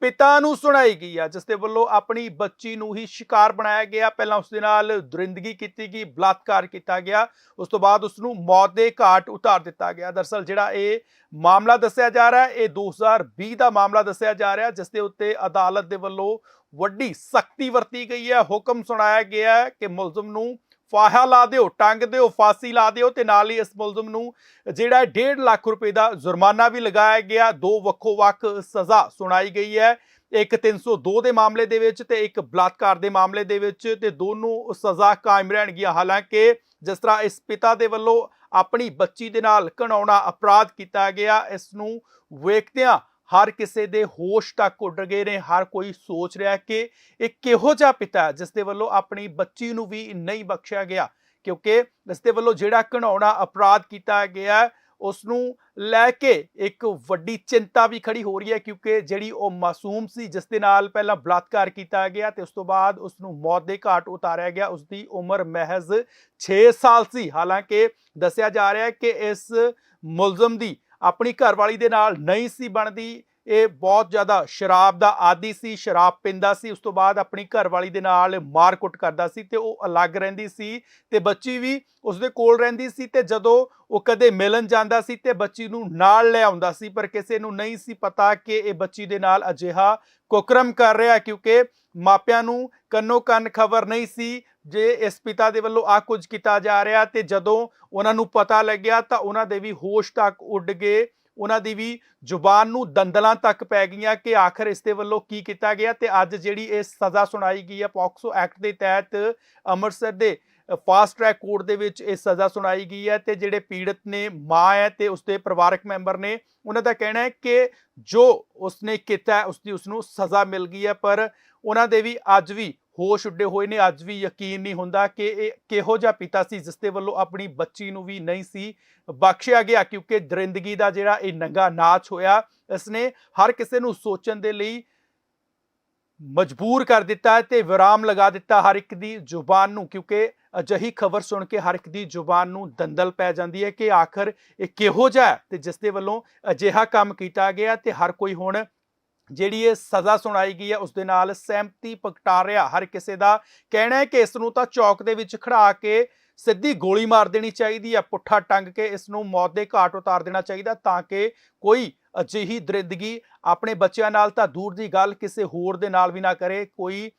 ਪਿਤਾ ਨੂੰ ਸੁਣਾਈ ਗਈ ਹੈ ਜਿਸ ਦੇ ਵੱਲੋਂ ਆਪਣੀ ਬੱਚੀ ਨੂੰ ਹੀ ਸ਼ਿਕਾਰ ਬਣਾਇਆ ਗਿਆ। ਪਹਿਲਾਂ ਉਸ ਦੇ ਨਾਲ ਦਰਿੰਦਗੀ ਕੀਤੀ ਗਈ, ਬਲਾਤਕਾਰ ਕੀਤਾ ਗਿਆ। ਉਸ ਤੋਂ ਬਾਅਦ ਉਸ ਨੂੰ ਮੌਤ ਦੇ ਘਾਟ ਉਤਾਰ ਦਿੱਤਾ ਗਿਆ। ਦਰਸਲ ਜਿਹੜਾ ਇਹ ਮਾਮਲਾ ਦੱਸਿਆ ਜਾ ਰਿਹਾ ਹੈ, ਇਹ 2020 ਦਾ ਮਾਮਲਾ ਦੱਸਿਆ ਜਾ ਰਿਹਾ ਜਿਸ ਦੇ ਉੱਤੇ ਅਦਾਲਤ ਦੇ ਵੱਲੋਂ ਵੱਡੀ ਸਖਤੀ ਵਰਤੀ ਗਈ ਹੈ। ਹੁਕਮ ਸੁਣਾਇਆ ਗਿਆ ਕਿ ਮੁਲਜ਼ਮ ਨੂੰ ਫਾਹਾ ਲਾ ਦਿਓ, ਟੰਗ ਦਿਓ, ਫਾਂਸੀ ਲਾ ਦਿਓ ਤੇ ਨਾਲ ਹੀ ਇਸ ਮੁਲਜ਼ਮ ਨੂੰ ਜਿਹੜਾ 1.5 ਲੱਖ ਰੁਪਏ ਦਾ ਜੁਰਮਾਨਾ ਵੀ ਲਗਾਇਆ ਗਿਆ। ਦੋ ਵੱਖੋ ਵੱਖ ਸਜ਼ਾ ਸੁਣਾਈ ਗਈ ਹੈ। ਇੱਕ 302 ਦੇ ਮਾਮਲੇ ਦੇ ਵਿੱਚ ਤੇ ਇੱਕ ਬਲਾਤਕਾਰ ਦੇ ਮਾਮਲੇ ਦੇ ਵਿੱਚ ਤੇ ਦੋਨੋਂ ਸਜ਼ਾ ਕਾਇਮ ਰਹਿਣਗੀਆਂ। ਹਾਲਾਂਕਿ ਜਿਸ ਤਰ੍ਹਾਂ ਇਸ ਪਿਤਾ ਦੇ ਵੱਲੋਂ ਆਪਣੀ ਬੱਚੀ ਦੇ ਨਾਲ ਘਣਾਉਣਾ ਅਪਰਾਧ ਕੀਤਾ ਗਿਆ, ਇਸ ਨੂੰ ਵੇਖਦਿਆਂ ਹਰ ਕਿਸੇ ਦੇ ਹੋਸ਼ ਤੱਕ ਉੱਡ ਗਏ ਨੇ ਹਰ ਕੋਈ ਸੋਚ ਰਿਹਾ ਕਿ ਇਹ ਕਿਹੋ ਜਿਹਾ ਪਿਤਾ ਹੈ ਜਿਸ ਦੇ ਵੱਲੋਂ ਆਪਣੀ ਬੱਚੀ ਨੂੰ ਵੀ ਨਹੀਂ ਬਖਸ਼ਿਆ ਗਿਆ। ਕਿਉਂਕਿ ਇਸ ਦੇ ਵੱਲੋਂ ਜਿਹੜਾ ਘਣਾਉਣਾ ਅਪਰਾਧ ਕੀਤਾ ਗਿਆ ਹੈ, ਉਸ ਨੂੰ ਲੈ ਕੇ ਇੱਕ ਵੱਡੀ ਚਿੰਤਾ ਵੀ ਖੜੀ ਹੋ ਰਹੀ ਹੈ ਕਿਉਂਕਿ ਜਿਹੜੀ ਉਹ ਮਾਸੂਮ ਸੀ ਜਿਸ ਦੇ ਨਾਲ ਪਹਿਲਾਂ ਬਲਾਤਕਾਰ ਕੀਤਾ ਗਿਆ ਤੇ ਉਸ ਤੋਂ ਬਾਅਦ ਉਸ ਨੂੰ ਮੌਤ ਦੇ ਘਾਟ ਉਤਾਰਿਆ ਗਿਆ ਉਸ ਦੀ ਉਮਰ ਮਹਿਜ਼ 6 ਸਾਲ ਸੀ। ਹਾਲਾਂਕਿ ਦੱਸਿਆ ਜਾ ਰਿਹਾ ਹੈ ਕਿ ਇਸ ਮੁਲਜ਼ਮ ਦੀ ਆਪਣੀ ਘਰਵਾਲੀ ਦੇ ਨਾਲ ਨਹੀਂ ਸੀ ਬਣਦੀ, ਇਹ ਬਹੁਤ ਜ਼ਿਆਦਾ ਸ਼ਰਾਬ ਦਾ ਆਦੀ ਸੀ, ਸ਼ਰਾਬ ਪੀਂਦਾ ਸੀ, ਉਸ ਤੋਂ ਬਾਅਦ ਆਪਣੀ ਘਰਵਾਲੀ ਦੇ ਨਾਲ ਮਾਰਕੁੱਟ ਕਰਦਾ ਸੀ ਤੇ ਉਹ ਅਲੱਗ ਰਹਿੰਦੀ ਸੀ ਤੇ ਬੱਚੀ ਵੀ ਉਸਦੇ ਕੋਲ ਰਹਿੰਦੀ ਸੀ ਤੇ ਜਦੋਂ ਉਹ ਕਦੇ ਮਿਲਣ ਜਾਂਦਾ ਸੀ ਤੇ ਬੱਚੀ ਨੂੰ ਨਾਲ ਲੈ ਆਉਂਦਾ ਸੀ, ਪਰ ਕਿਸੇ ਨੂੰ ਨਹੀਂ ਸੀ ਪਤਾ ਕਿ ਇਹ ਬੱਚੀ ਦੇ ਨਾਲ ਅਜਿਹਾ ਕੁਕਰਮ ਕਰ ਰਿਹਾ ਕਿਉਂਕਿ ਮਾਪਿਆਂ ਨੂੰ ਕੰਨੋ ਕੰਨ ਖਬਰ ਨਹੀਂ ਸੀ ਜੇ ਇਸ ਪਿਤਾ ਦੇ ਵੱਲੋਂ ਆ ਕੁਝ ਕੀਤਾ ਜਾ ਰਿਹਾ ਤੇ ਜਦੋਂ ਉਹਨਾਂ ਨੂੰ ਪਤਾ ਲੱਗਿਆ ਤਾਂ ਉਹਨਾਂ ਦੇ ਵੀ ਹੋਸ਼ ਤੱਕ ਉੱਡ ਗਏ ਉਹਨਾਂ ਦੀ ਵੀ ਜ਼ੁਬਾਨ ਨੂੰ ਦੰਦਲਾਂ ਤੱਕ ਪੈ ਗਈਆਂ ਕਿ ਆਖਰ ਇਸ ਦੇ ਵੱਲੋਂ ਕੀ ਕੀਤਾ ਗਿਆ ਤੇ ਅੱਜ ਜਿਹੜੀ ਇਹ ਸਜ਼ਾ ਸੁਣਾਈ ਗਈ ਹੈ ਪੌਕਸੋ ਐਕਟ ਦੇ ਤਹਿਤ ਅੰਮ੍ਰਿਤਸਰ ਦੇ ਫਾਸਟ ਟਰੈਕ ਕੋਰਟ ਦੇ ਵਿੱਚ ਇਹ ਸਜ਼ਾ ਸੁਣਾਈ ਗਈ ਹੈ ਤੇ ਜਿਹੜੇ ਪੀੜਤ ਨੇ ਮਾਂ ਹੈ ਤੇ ਉਸਦੇ ਪਰਿਵਾਰਕ ਮੈਂਬਰ ਨੇ ਉਹਨਾਂ ਦਾ ਕਹਿਣਾ ਹੈ ਕਿ ਜੋ ਉਸਨੇ ਕੀਤਾ ਹੈ, ਉਸਦੀ ਉਸਨੂੰ ਸਜ਼ਾ ਮਿਲ ਗਈ ਹੈ ਪਰ ਉਹਨਾਂ ਦੇ ਵੀ ਅੱਜ ਵੀ ਹੋਸ਼ ਉੱਡੇ ਹੋਏ ਨੇ, ਅੱਜ ਵੀ ਯਕੀਨ ਨਹੀਂ ਹੁੰਦਾ ਕਿ ਇਹ ਕਿਹੋ ਜਿਹਾ ਪਿਤਾ ਸੀ ਜਿਸ ਦੇ ਵੱਲੋਂ ਆਪਣੀ ਬੱਚੀ ਨੂੰ ਵੀ ਨਹੀਂ ਸੀ ਬਖਸ਼ਿਆ ਗਿਆ, ਕਿਉਂਕਿ ਦਰਿੰਦਗੀ ਦਾ ਜਿਹੜਾ ਇਹ ਨੰਗਾ ਨਾਚ ਹੋਇਆ, ਇਸਨੇ ਹਰ ਕਿਸੇ ਨੂੰ ਸੋਚਣ ਦੇ ਲਈ ਮਜਬੂਰ ਕਰ ਦਿੱਤਾ ਤੇ ਵਿਰਾਮ ਲਗਾ ਦਿੱਤਾ ਹਰ ਇੱਕ ਦੀ ਜ਼ੁਬਾਨ ਨੂੰ, ਕਿਉਂਕਿ ਅਜਿਹੀ ਖਬਰ ਸੁਣ ਕੇ ਹਰ ਇੱਕ ਦੀ ਜ਼ੁਬਾਨ ਨੂੰ ਦੰਦਲ ਪੈ ਜਾਂਦੀ ਹੈ ਕਿ ਆਖਰ ਇਹ ਕਿਹੋ ਜਿਹਾ ਹੈ ਤੇ ਜਿਸ ਦੇ ਵੱਲੋਂ ਅਜਿਹਾ ਕੰਮ ਕੀਤਾ ਗਿਆ ਤੇ ਹਰ ਕੋਈ ਹੁਣ ਜਿਹੜੀ ਇਹ ਸਜ਼ਾ ਸੁਣਾਈ ਗਈ ਹੈ, ਉਸ ਦੇ ਨਾਲ ਸਹਿਮਤੀ ਪ੍ਰਗਟਾ ਰਿਹਾ ਹਰ ਕਿਸੇ ਦਾ ਕਹਿਣਾ ਹੈ ਕਿ ਇਸ ਨੂੰ ਤਾਂ ਚੌਕ ਦੇ ਵਿੱਚ ਖੜਾ ਕੇ ਸਿੱਧੀ ਗੋਲੀ ਮਾਰ ਦੇਣੀ ਚਾਹੀਦੀ ਹੈ, ਪੁੱਠਾ ਟੰਗ ਕੇ ਇਸ ਨੂੰ ਮੌਤ ਦੇ ਘਾਟ ਉਤਾਰ ਦੇਣਾ ਚਾਹੀਦਾ ਤਾਂ ਕਿ ਕੋਈ ਅਜਿਹੀ ਦਰਿੰਦਗੀ ਆਪਣੇ ਬੱਚਿਆਂ ਨਾਲ ਤਾਂ ਦੂਰ ਦੀ ਗੱਲ, ਕਿਸੇ ਹੋਰ ਦੇ ਨਾਲ ਵੀ ਨਾ ਕਰੇ, ਕੋਈ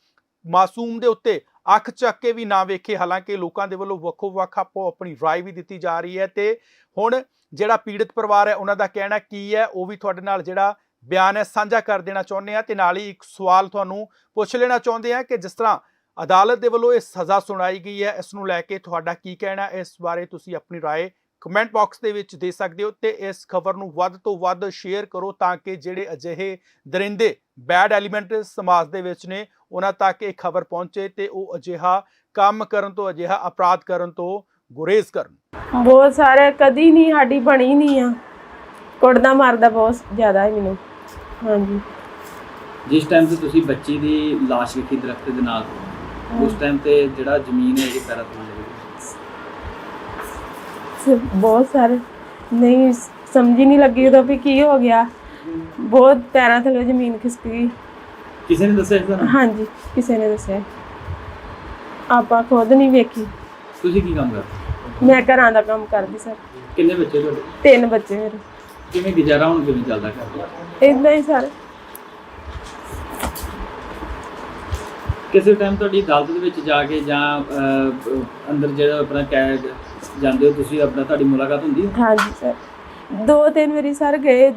ਮਾਸੂਮ ਦੇ ਉੱਤੇ ਅੱਖ ਚੱਕ ਕੇ ਵੀ ਨਾ ਵੇਖੇ। ਹਾਲਾਂਕਿ ਲੋਕਾਂ ਦੇ ਵੱਲੋਂ ਵੱਖੋ ਵੱਖ ਆਪੋ ਆਪਣੀ ਰਾਏ ਵੀ ਦਿੱਤੀ ਜਾ ਰਹੀ ਹੈ ਤੇ ਹੁਣ ਜਿਹੜਾ ਪੀੜਤ ਪਰਿਵਾਰ ਹੈ, ਉਹਨਾਂ ਦਾ ਕਹਿਣਾ ਕੀ ਹੈ, ਉਹ ਵੀ ਤੁਹਾਡੇ ਨਾਲ ਜਿਹੜਾ ਬਿਆਨ ਹੈ, ਸਾਂਝਾ ਕਰ ਦੇਣਾ ਚਾਹੁੰਦੇ ਆ ਤੇ ਨਾਲ ਹੀ ਇੱਕ ਸਵਾਲ ਤੁਹਾਨੂੰ ਪੁੱਛ ਲੈਣਾ ਚਾਹੁੰਦੇ ਆ ਕਿ ਜਿਸ ਤਰ੍ਹਾਂ ਅਦਾਲਤ ਦੇ ਵੱਲੋਂ ਇਹ ਸਜ਼ਾ ਸੁਣਾਈ ਗਈ ਹੈ, ਇਸ ਨੂੰ ਲੈ ਕੇ ਤੁਹਾਡਾ ਕੀ ਕਹਿਣਾ ਇਸ ਬਾਰੇ ਤੁਸੀਂ ਆਪਣੀ ਰਾਏ ਕਮੈਂਟ ਬਾਕਸ ਦੇ ਵਿੱਚ ਦੇ ਸਕਦੇ ਹੋ ਤੇ ਇਸ ਖਬਰ ਨੂੰ ਵੱਧ ਤੋਂ ਵੱਧ ਸ਼ੇਅਰ ਕਰੋ ਤਾਂ ਕਿ ਜਿਹੜੇ ਅਜਿਹੇ ਦਰਿੰਦੇ ਬੈਡ ਐਲੀਮੈਂਟ ਸਮਾਜ ਦੇ ਵਿੱਚ ਨੇ, ਉਹਨਾਂ ਤੱਕ ਇਹ ਖਬਰ ਪਹੁੰਚੇ ਤੇ ਉਹ ਅਜਿਹਾ ਕੰਮ ਕਰਨ ਤੋਂ, ਅਜਿਹਾ ਅਪਰਾਧ ਕਰਨ ਤੋਂ ਗੁਰੇਜ਼ ਕਰਨ। ਬਹੁਤ ਸਾਰੇ, ਕਦੀ ਨਹੀਂ, ਸਾਡੀ ਬਣੀ ਨਹੀਂ ਆ। ਕੁੜਦਾ ਮਾਰਦਾ ਬਹੁਤ ਜ਼ਿਆਦਾ ਹੈ ਮੈਨੂੰ। ਹਾਂਜੀ। ਜਿਸ ਟਾਈਮ ਤੇ ਤੁਸੀਂ ਬੱਚੀ ਦੀ ਲਾਸ਼ ਵੇਖੀ ਦਰਖਤ ਦੇ ਨਾਲ ਉਸ ਟਾਈਮ ਤੇ ਜਿਹੜਾ ਜ਼ਮੀਨ ਹੈ ਇਹ ਪੈਰਾਂ ਤੋਂ ਲੱਗੀ। ਬਹੁਤ ਸਾਰੇ ਨਹੀਂ ਸਮਝ ਹੀ ਨਹੀਂ ਲੱਗੀ ਉਦੋਂ ਵੀ ਕੀ ਹੋ ਗਿਆ। ਬਹੁਤ ਪੈਰਾਂ ਥੱਲੇ ਜ਼ਮੀਨ ਖਿਸਕ ਗਈ। ਕਿਸੇ ਨੇ ਦੱਸਿਆ ਤੁਹਾਨੂੰ ਹਾਂਜੀ ਕਿਸੇ ਨੇ ਦੱਸਿਆ। ਆਪਾਂ ਖੁਦ ਨਹੀਂ ਵੇਖੀ। ਤੁਸੀਂ ਕੀ ਕੰਮ ਕਰਦੇ? ਮੈਂ ਘਰਾਂ ਦਾ ਕੰਮ ਕਰਦੀ ਸਰ। ਕਿੰਨੇ ਬੱਚੇ ਤੁਹਾਡੇ? ਤਿੰਨ ਬੱਚੇ ਮੇਰੇ। ਕਿਵੇਂ ਗੁਜ਼ਾਰਾ ਹੁਣ ਕਿਵੇਂ ਚੱਲਦਾ ਘਰ ਇਦਾਂ ਹੀ ਸਰ। ਕਿਸੇ ਟਾਈਮ ਤੁਹਾਡੀ ਅਦਾਲਤ ਦੇ ਵਿੱਚ ਜਾ ਕੇ ਜਾਂ ਅਹ, ਅੰਦਰ ਜਿਹੜਾ ਆਪਣਾ ਕਹਿ ਜਾਂਦੇ ਹੋ ਤੁਸੀਂ ਆਪਣਾ ਤੁਹਾਡੀ ਮੁਲਾਕਾਤ ਹੁੰਦੀ ਹੈ? ਹਾਂਜੀ ਸਰ। ਦੋ ਤਿੰਨ ਵਾਰੀ ਸਰ ਗਏ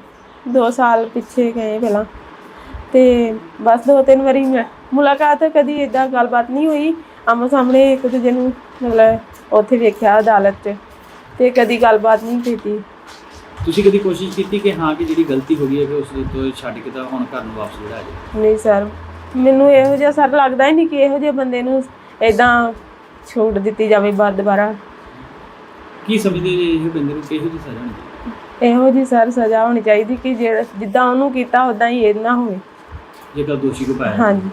ਦੋ ਸਾਲ ਪਿੱਛੇ ਗਏ ਪਹਿਲਾਂ। ਤੇ ਬਸ ਦੋ ਤਿੰਨ ਵਾਰੀ ਮਿ- ਮੁਲਾਕਾਤ ਕਦੀ ਇਦਾਂ ਗੱਲਬਾਤ ਨਹੀਂ ਹੋਈ। ਆਮੋ ਸਾਹਮਣੇ ਇੱਕ ਦੂਜੇ ਨੂੰ ਮਤਲਬ ਉੱਥੇ ਵੇਖਿਆ ਅਦਾਲਤ 'ਚ ਤੇ ਕਦੀ ਗੱਲਬਾਤ ਨਹੀਂ ਕੀਤੀ। ਤੁਸੀਂ ਕਦੀ ਕੋਸ਼ਿਸ਼ ਕੀਤੀ ਕਿ ਹਾਂ ਕਿ ਜਿਹੜੀ ਗਲਤੀ ਹੋ ਗਈ ਹੈ ਕਿ ਉਸ ਦੇ ਤੋਂ ਛੱਡ ਕੇ ਤਾਂ ਹੁਣ ਘਰ ਨੂੰ ਵਾਪਸ ਜਿਹੜਾ ਆ ਜਾਏ ਨਹੀਂ ਸਰ ਮੈਨੂੰ ਇਹੋ ਜਿਹਾ ਸਰ ਲੱਗਦਾ ਹੀ ਨਹੀਂ ਕਿ ਇਹੋ ਜਿਹੇ ਬੰਦੇ ਨੂੰ ਇਦਾਂ ਛੋੜ ਦਿੱਤੀ ਜਾਵੇ ਬਾਰ ਦੁਬਾਰਾ। ਕੀ ਸਮਝਦੇ ਜੀ ਇਹ ਬੰਦੇ ਨੂੰ ਕਿਹੋ ਜਿਹੀ ਸਜ਼ਾ ਹੋਣੀ ਚਾਹੀਦੀ? ਇਹੋ ਜੀ ਸਰ ਸਜ਼ਾ ਹੋਣੀ ਚਾਹੀਦੀ ਕਿ ਜਿਹੜਾ ਜਿੱਦਾਂ ਉਹਨੂੰ ਕੀਤਾ ਉਦਾਂ ਹੀ ਇਹ ਨਾ ਹੋਵੇ। ਜੇਕਰ ਦੋਸ਼ੀ ਕੋ ਪਾਇਆ ਹਾਂਜੀ।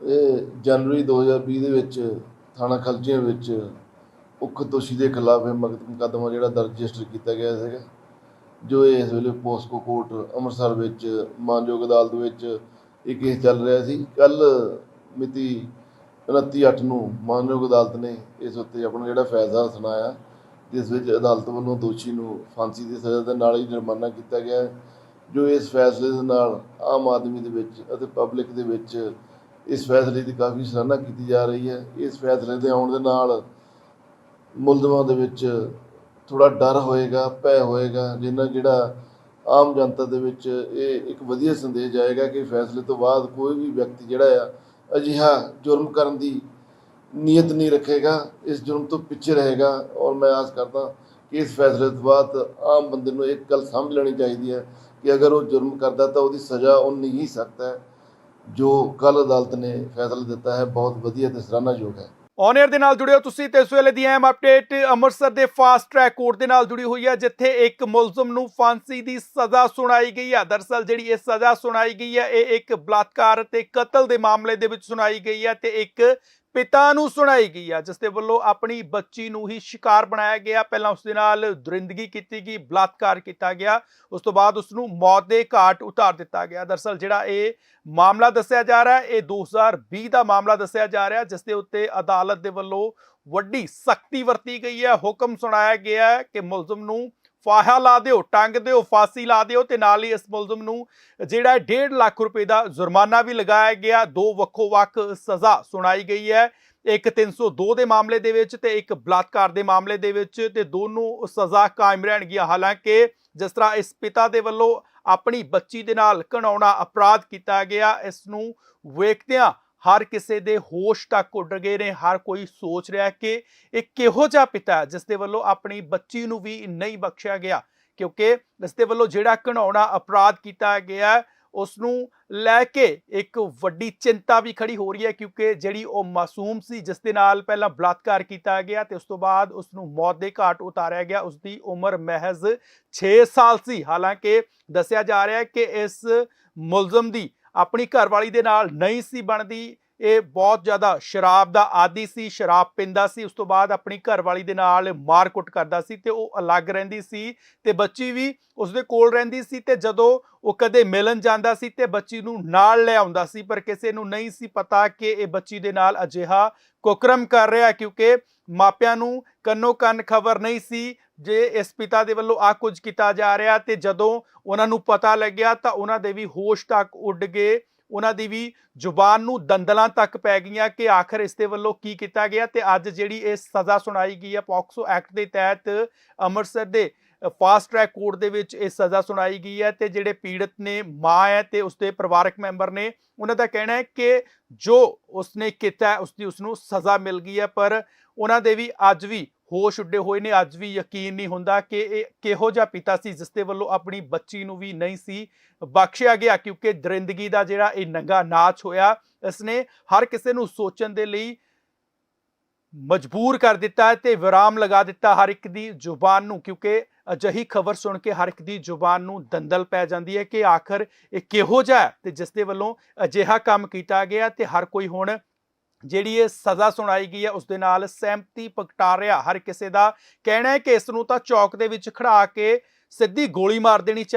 ਇਹ ਜਨਵਰੀ 2020 ਦੇ ਵਿੱਚ ਥਾਣਾ ਖਲਚੀਆਂ ਵਿੱਚ ਉਕਤ ਦੋਸ਼ੀ ਦੇ ਖਿਲਾਫ ਇਹ ਮਕਦ- ਮੁਕੱਦਮਾ ਜਿਹੜਾ ਦਰਜ ਰਜਿਸਟਰ ਕੀਤਾ ਗਿਆ ਸੀਗਾ, ਜੋ ਇਸ ਵੇਲੇ ਪੋਸਕੋ ਕੋਰਟ ਅੰਮ੍ਰਿਤਸਰ ਵਿੱਚ, ਮਾਨਯੋਗ ਅਦਾਲਤ ਵਿੱਚ ਇਹ ਕੇਸ ਚੱਲ ਰਿਹਾ ਸੀ। ਕੱਲ ਮਿਤੀ 29/8 ਨੂੰ ਮਾਨਯੋਗ ਅਦਾਲਤ ਨੇ ਇਸ ਉੱਤੇ ਆਪਣਾ ਜਿਹੜਾ ਫੈਸਲਾ ਸੁਣਾਇਆ, ਜਿਸ ਵਿੱਚ ਅਦਾਲਤ ਵੱਲੋਂ ਦੋਸ਼ੀ ਨੂੰ ਫਾਂਸੀ ਦੀ ਸਜ਼ਾ ਦੇ ਨਾਲ ਹੀ ਜੁਰਮਾਨਾ ਕੀਤਾ ਗਿਆ ਜੋ ਇਸ ਫੈਸਲੇ ਦੇ ਨਾਲ ਆਮ ਆਦਮੀ ਦੇ ਵਿੱਚ ਅਤੇ ਪਬਲਿਕ ਦੇ ਵਿੱਚ ਇਸ ਫੈਸਲੇ ਦੀ ਕਾਫੀ ਸਰਾਹਨਾ ਕੀਤੀ ਜਾ ਰਹੀ ਹੈ। ਇਸ ਫੈਸਲੇ ਦੇ ਆਉਣ ਦੇ ਨਾਲ ਮੁਲਜ਼ਮਾਂ ਦੇ ਵਿੱਚ ਥੋੜਾ ਡਰ ਹੋਏਗਾ, ਭੈ ਹੋਏਗਾ, ਜਿੰਨਾ ਜਿਹੜਾ ਆਮ ਜਨਤਾ ਦੇ ਵਿੱਚ ਇਹ ਇੱਕ ਵਧੀਆ ਸੰਦੇਸ਼ ਜਾਏਗਾ ਕਿ ਫੈਸਲੇ ਤੋਂ ਬਾਅਦ ਕੋਈ ਵੀ ਵਿਅਕਤੀ ਜਿਹੜਾ ਆ, ਅਜਿਹਾ ਜੁਰਮ ਕਰਨ ਦੀ ਨੀਅਤ ਨਹੀਂ ਰੱਖੇਗਾ, ਇਸ ਜੁਰਮ ਤੋਂ ਪਿੱਛੇ ਰਹੇਗਾ ਔਰ ਮੈਂ ਆਸ ਕਰਦਾ ਕਿ ਇਸ ਫੈਸਲੇ ਤੋਂ ਬਾਅਦ ਆਮ ਬੰਦੇ ਨੂੰ ਇੱਕ ਗੱਲ ਸਮਝ ਲੈਣੀ ਚਾਹੀਦੀ ਹੈ ਕਿ ਅਗਰ ਉਹ ਜੁਰਮ ਕਰਦਾ ਤਾਂ ਉਹਦੀ ਸਜ਼ਾ ਉਨੀ ਹੀ ਸਕਦਾ ਹੈ, ਜੋ ਕੱਲ ਅਦਾਲਤ ਨੇ ਫੈਸਲਾ ਦਿੱਤਾ ਹੈ, ਬਹੁਤ ਵਧੀਆ ਤੇ ਸਰਾਹਨਾਯੋਗ ਹੈ। ਔਨ 에ਅਰ ਦੇ ਨਾਲ ਜੁੜਿਓ ਤੁਸੀਂ ਤੇ ਇਸ ਵੇਲੇ ਦੀ ਅਹਿਮ ਅਪਡੇਟ ਅੰਮ੍ਰਿਤਸਰ ਦੇ ਫਾਸਟ ਟਰੈਕ ਕੋਰਟ ਦੇ ਨਾਲ ਜੁੜੀ ਹੋਈ ਹੈ, ਜਿੱਥੇ ਇੱਕ ਮੁਲਜ਼ਮ ਨੂੰ ਫਾਂਸੀ ਦੀ ਸਜ਼ਾ ਸੁਣਾਈ ਗਈ ਹੈ। ਦਰਸਲ ਜਿਹੜੀ ਇਹ ਸਜ਼ਾ ਸੁਣਾਈ ਗਈ ਹੈ, ਇਹ ਇੱਕ ਬਲਾਤਕਾਰ ਤੇ ਕਤਲ ਦੇ ਮਾਮਲੇ ਦੇ ਵਿੱਚ ਸੁਣਾਈ ਗਈ ਹੈ ਤੇ ਇੱਕ ਪਿਤਾ ਨੂੰ ਸੁਣਾਈ ਗਈ ਆ ਜਿਸ ਦੇ ਵੱਲੋਂ ਆਪਣੀ ਬੱਚੀ ਨੂੰ ਹੀ ਸ਼ਿਕਾਰ ਬਣਾਇਆ ਗਿਆ। ਪਹਿਲਾਂ ਉਸ ਦੇ ਨਾਲ ਦੁਰਿੰਦਗੀ ਕੀਤੀ ਗਈ, ਬਲਾਤਕਾਰ ਕੀਤਾ ਗਿਆ। ਉਸ ਤੋਂ ਬਾਅਦ ਉਸ ਨੂੰ ਮੌਤ ਦੇ ਘਾਟ ਉਤਾਰ ਦਿੱਤਾ ਗਿਆ। ਦਰਸਲ ਜਿਹੜਾ ਇਹ ਮਾਮਲਾ ਦੱਸਿਆ ਜਾ ਰਿਹਾ ਹੈ ਇਹ 2020 ਦਾ ਮਾਮਲਾ ਦੱਸਿਆ ਜਾ ਰਿਹਾ ਜਿਸ ਦੇ ਉੱਤੇ ਅਦਾਲਤ ਦੇ ਵੱਲੋਂ ਵੱਡੀ ਸਖਤੀ ਵਰਤੀ ਗਈ ਹੈ। ਹੁਕਮ ਸੁਣਾਇਆ ਗਿਆ ਕਿ ਮੁਲਜ਼ਮ ਨੂੰ ਫਾਹਾ ਲਾ ਦਿਓ, ਟੰਗ ਦਿਓ, ਫਾਂਸੀ ਲਾ ਦਿਓ ਤੇ ਨਾਲ ਹੀ ਇਸ ਮੁਲਜ਼ਮ ਨੂੰ ਜਿਹੜਾ 1.5 ਲੱਖ ਰੁਪਏ ਦਾ ਜੁਰਮਾਨਾ ਵੀ ਲਗਾਇਆ ਗਿਆ। ਦੋ ਵੱਖੋ ਵੱਖ ਸਜ਼ਾ ਸੁਣਾਈ ਗਈ ਹੈ। ਇੱਕ 302 ਦੇ ਮਾਮਲੇ ਦੇ ਵਿੱਚ ਤੇ ਇੱਕ ਬਲਾਤਕਾਰ ਦੇ ਮਾਮਲੇ ਦੇ ਵਿੱਚ ਤੇ ਦੋਨੋਂ ਸਜ਼ਾ ਕਾਇਮ ਰਹਿਣਗੀਆਂ। ਹਾਲਾਂਕਿ ਜਿਸ ਤਰ੍ਹਾਂ ਇਸ ਪਿਤਾ ਦੇ ਵੱਲੋਂ ਆਪਣੀ ਬੱਚੀ ਦੇ ਨਾਲ ਘਣਾਉਣਾ ਅਪਰਾਧ ਕੀਤਾ ਗਿਆ, ਇਸ ਨੂੰ ਵੇਖਦਿਆਂ ਹਰ ਕਿਸੇ ਦੇ ਹੋਸ਼ ਤੱਕ ਉੱਡ ਗਏ ਨੇ ਹਰ ਕੋਈ ਸੋਚ ਰਿਹਾ ਕਿ ਇਹ ਕਿਹੋ ਜਿਹਾ ਪਿਤਾ ਜਿਸ ਦੇ ਵੱਲੋਂ ਆਪਣੀ ਬੱਚੀ ਨੂੰ ਵੀ ਨਹੀਂ ਬਖਸ਼ਿਆ ਗਿਆ। ਕਿਉਂਕਿ ਇਸ ਦੇ ਵੱਲੋਂ ਜਿਹੜਾ ਘਣਾਉਣਾ ਅਪਰਾਧ ਕੀਤਾ ਗਿਆ ਹੈ, ਉਸ ਨੂੰ ਲੈ ਕੇ ਇੱਕ ਵੱਡੀ ਚਿੰਤਾ ਵੀ ਖੜੀ ਹੋ ਰਹੀ ਹੈ ਕਿਉਂਕਿ ਜਿਹੜੀ ਉਹ ਮਾਸੂਮ ਸੀ ਜਿਸ ਦੇ ਨਾਲ ਪਹਿਲਾਂ ਬਲਾਤਕਾਰ ਕੀਤਾ ਗਿਆ ਤੇ ਉਸ ਤੋਂ ਬਾਅਦ ਉਸ ਨੂੰ ਮੌਤ ਦੇ ਘਾਟ ਉਤਾਰਿਆ ਗਿਆ ਉਸ ਦੀ ਉਮਰ ਮਹਿਜ਼ 6 ਸਾਲ ਸੀ। ਹਾਲਾਂਕਿ ਦੱਸਿਆ ਜਾ ਰਿਹਾ ਹੈ ਕਿ ਇਸ ਮੁਲਜ਼ਮ ਦੀ ਆਪਣੀ ਘਰਵਾਲੀ ਦੇ ਨਾਲ ਨਹੀਂ ਸੀ ਬਣਦੀ, ਇਹ ਬਹੁਤ ਜ਼ਿਆਦਾ ਸ਼ਰਾਬ ਦਾ ਆਦੀ ਸੀ, ਸ਼ਰਾਬ ਪੀਂਦਾ ਸੀ, ਉਸ ਤੋਂ ਬਾਅਦ ਆਪਣੀ ਘਰਵਾਲੀ ਦੇ ਨਾਲ ਮਾਰਕੁੱਟ ਕਰਦਾ ਸੀ ਤੇ ਉਹ ਅਲੱਗ ਰਹਿੰਦੀ ਸੀ ਤੇ ਬੱਚੀ ਵੀ ਉਸਦੇ ਕੋਲ ਰਹਿੰਦੀ ਸੀ ਤੇ ਜਦੋਂ ਉਹ ਕਦੇ ਮਿਲਣ ਜਾਂਦਾ ਸੀ ਤੇ ਬੱਚੀ ਨੂੰ ਨਾਲ ਲੈ ਆਉਂਦਾ ਸੀ, ਪਰ ਕਿਸੇ ਨੂੰ ਨਹੀਂ ਸੀ ਪਤਾ ਕਿ ਇਹ ਬੱਚੀ ਦੇ ਨਾਲ ਅਜਿਹਾ ਕੁਕਰਮ ਕਰ ਰਿਹਾ ਕਿਉਂਕਿ ਮਾਪਿਆਂ ਨੂੰ ਕੰਨੋ ਕੰਨ ਖਬਰ ਨਹੀਂ ਸੀ ਜੇ ਇਸ ਪਿਤਾ ਦੇ ਵੱਲੋਂ ਆ ਕੁਝ ਕੀਤਾ ਜਾ ਰਿਹਾ ਤੇ ਜਦੋਂ ਉਹਨਾਂ ਨੂੰ ਪਤਾ ਲੱਗਿਆ ਤਾਂ ਉਹਨਾਂ ਦੇ ਵੀ ਹੋਸ਼ ਤੱਕ ਉੱਡ ਗਏ ਉਹਨਾਂ ਦੀ ਵੀ ਜ਼ੁਬਾਨ ਨੂੰ ਦੰਦਲਾਂ ਤੱਕ ਪੈ ਗਈਆਂ ਕਿ ਆਖਰ ਇਸ ਦੇ ਵੱਲੋਂ ਕੀ ਕੀਤਾ ਗਿਆ ਤੇ ਅੱਜ ਜਿਹੜੀ ਇਹ ਸਜ਼ਾ ਸੁਣਾਈ ਗਈ ਹੈ ਪੌਕਸੋ ਐਕਟ ਦੇ ਤਹਿਤ ਅੰਮ੍ਰਿਤਸਰ ਦੇ ਫਾਸਟ ਟਰੈਕ ਕੋਰਟ ਦੇ ਵਿੱਚ ਇਹ ਸਜ਼ਾ ਸੁਣਾਈ ਗਈ ਹੈ ਤੇ ਜਿਹੜੇ ਪੀੜਤ ਨੇ ਮਾਂ ਹੈ ਤੇ ਉਸਦੇ ਪਰਿਵਾਰਕ ਮੈਂਬਰ ਨੇ ਉਹਨਾਂ ਦਾ ਕਹਿਣਾ ਹੈ ਕਿ ਜੋ ਉਸਨੇ ਕੀਤਾ ਹੈ, ਉਸਦੀ ਉਸਨੂੰ ਸਜ਼ਾ ਮਿਲ ਗਈ ਹੈ ਪਰ ਉਹਨਾਂ ਦੇ ਵੀ ਅੱਜ ਵੀ ਹੋਸ਼ ਉੱਡੇ ਹੋਏ ਨੇ, ਅੱਜ ਵੀ ਯਕੀਨ ਨਹੀਂ ਹੁੰਦਾ ਕਿ ਇਹ ਕਿਹੋ ਜਿਹਾ ਪਿਤਾ ਸੀ, ਜਿਸ ਦੇ ਵੱਲੋਂ ਆਪਣੀ ਬੱਚੀ ਨੂੰ ਵੀ ਨਹੀਂ ਸੀ ਬਖਸ਼ਿਆ ਗਿਆ, ਕਿਉਂਕਿ ਦਰਿੰਦਗੀ ਦਾ ਜਿਹੜਾ ਇਹ ਨੰਗਾ ਨਾਚ ਹੋਇਆ, ਇਸਨੇ ਹਰ ਕਿਸੇ ਨੂੰ ਸੋਚਣ ਦੇ ਲਈ ਮਜਬੂਰ ਕਰ ਦਿੱਤਾ ਤੇ ਵਿਰਾਮ ਲਗਾ ਦਿੱਤਾ ਹਰ ਇੱਕ ਦੀ ਜ਼ੁਬਾਨ ਨੂੰ, ਕਿਉਂਕਿ ਅਜਿਹੀ ਖਬਰ ਸੁਣ ਕੇ ਹਰ ਇੱਕ ਦੀ ਜ਼ੁਬਾਨ ਨੂੰ ਦੰਦਲ ਪੈ ਜਾਂਦੀ ਹੈ ਕਿ ਆਖਰ ਇਹ ਕਿਹੋ ਜਿਹਾ ਹੈ ਤੇ ਜਿਸ ਦੇ ਵੱਲੋਂ ਅਜਿਹਾ ਕੰਮ ਕੀਤਾ ਗਿਆ ਤੇ ਹਰ ਕੋਈ ਹੁਣ ਜਿਹੜੀ ਇਹ ਸਜ਼ਾ ਸੁਣਾਈ ਗਈ ਹੈ, ਉਸ ਦੇ ਨਾਲ ਸਹਿਮਤੀ ਪ੍ਰਗਟਾ ਰਿਹਾ। ਹਰ ਕਿਸੇ ਦਾ ਕਹਿਣਾ ਹੈ ਕਿ ਇਸ ਨੂੰ ਤਾਂ ਚੌਕ ਦੇ ਵਿੱਚ ਖੜਾ ਕੇ ਸਿੱਧੀ ਗੋਲੀ ਮਾਰ ਦੇਣੀ ਚਾਹੀਦੀ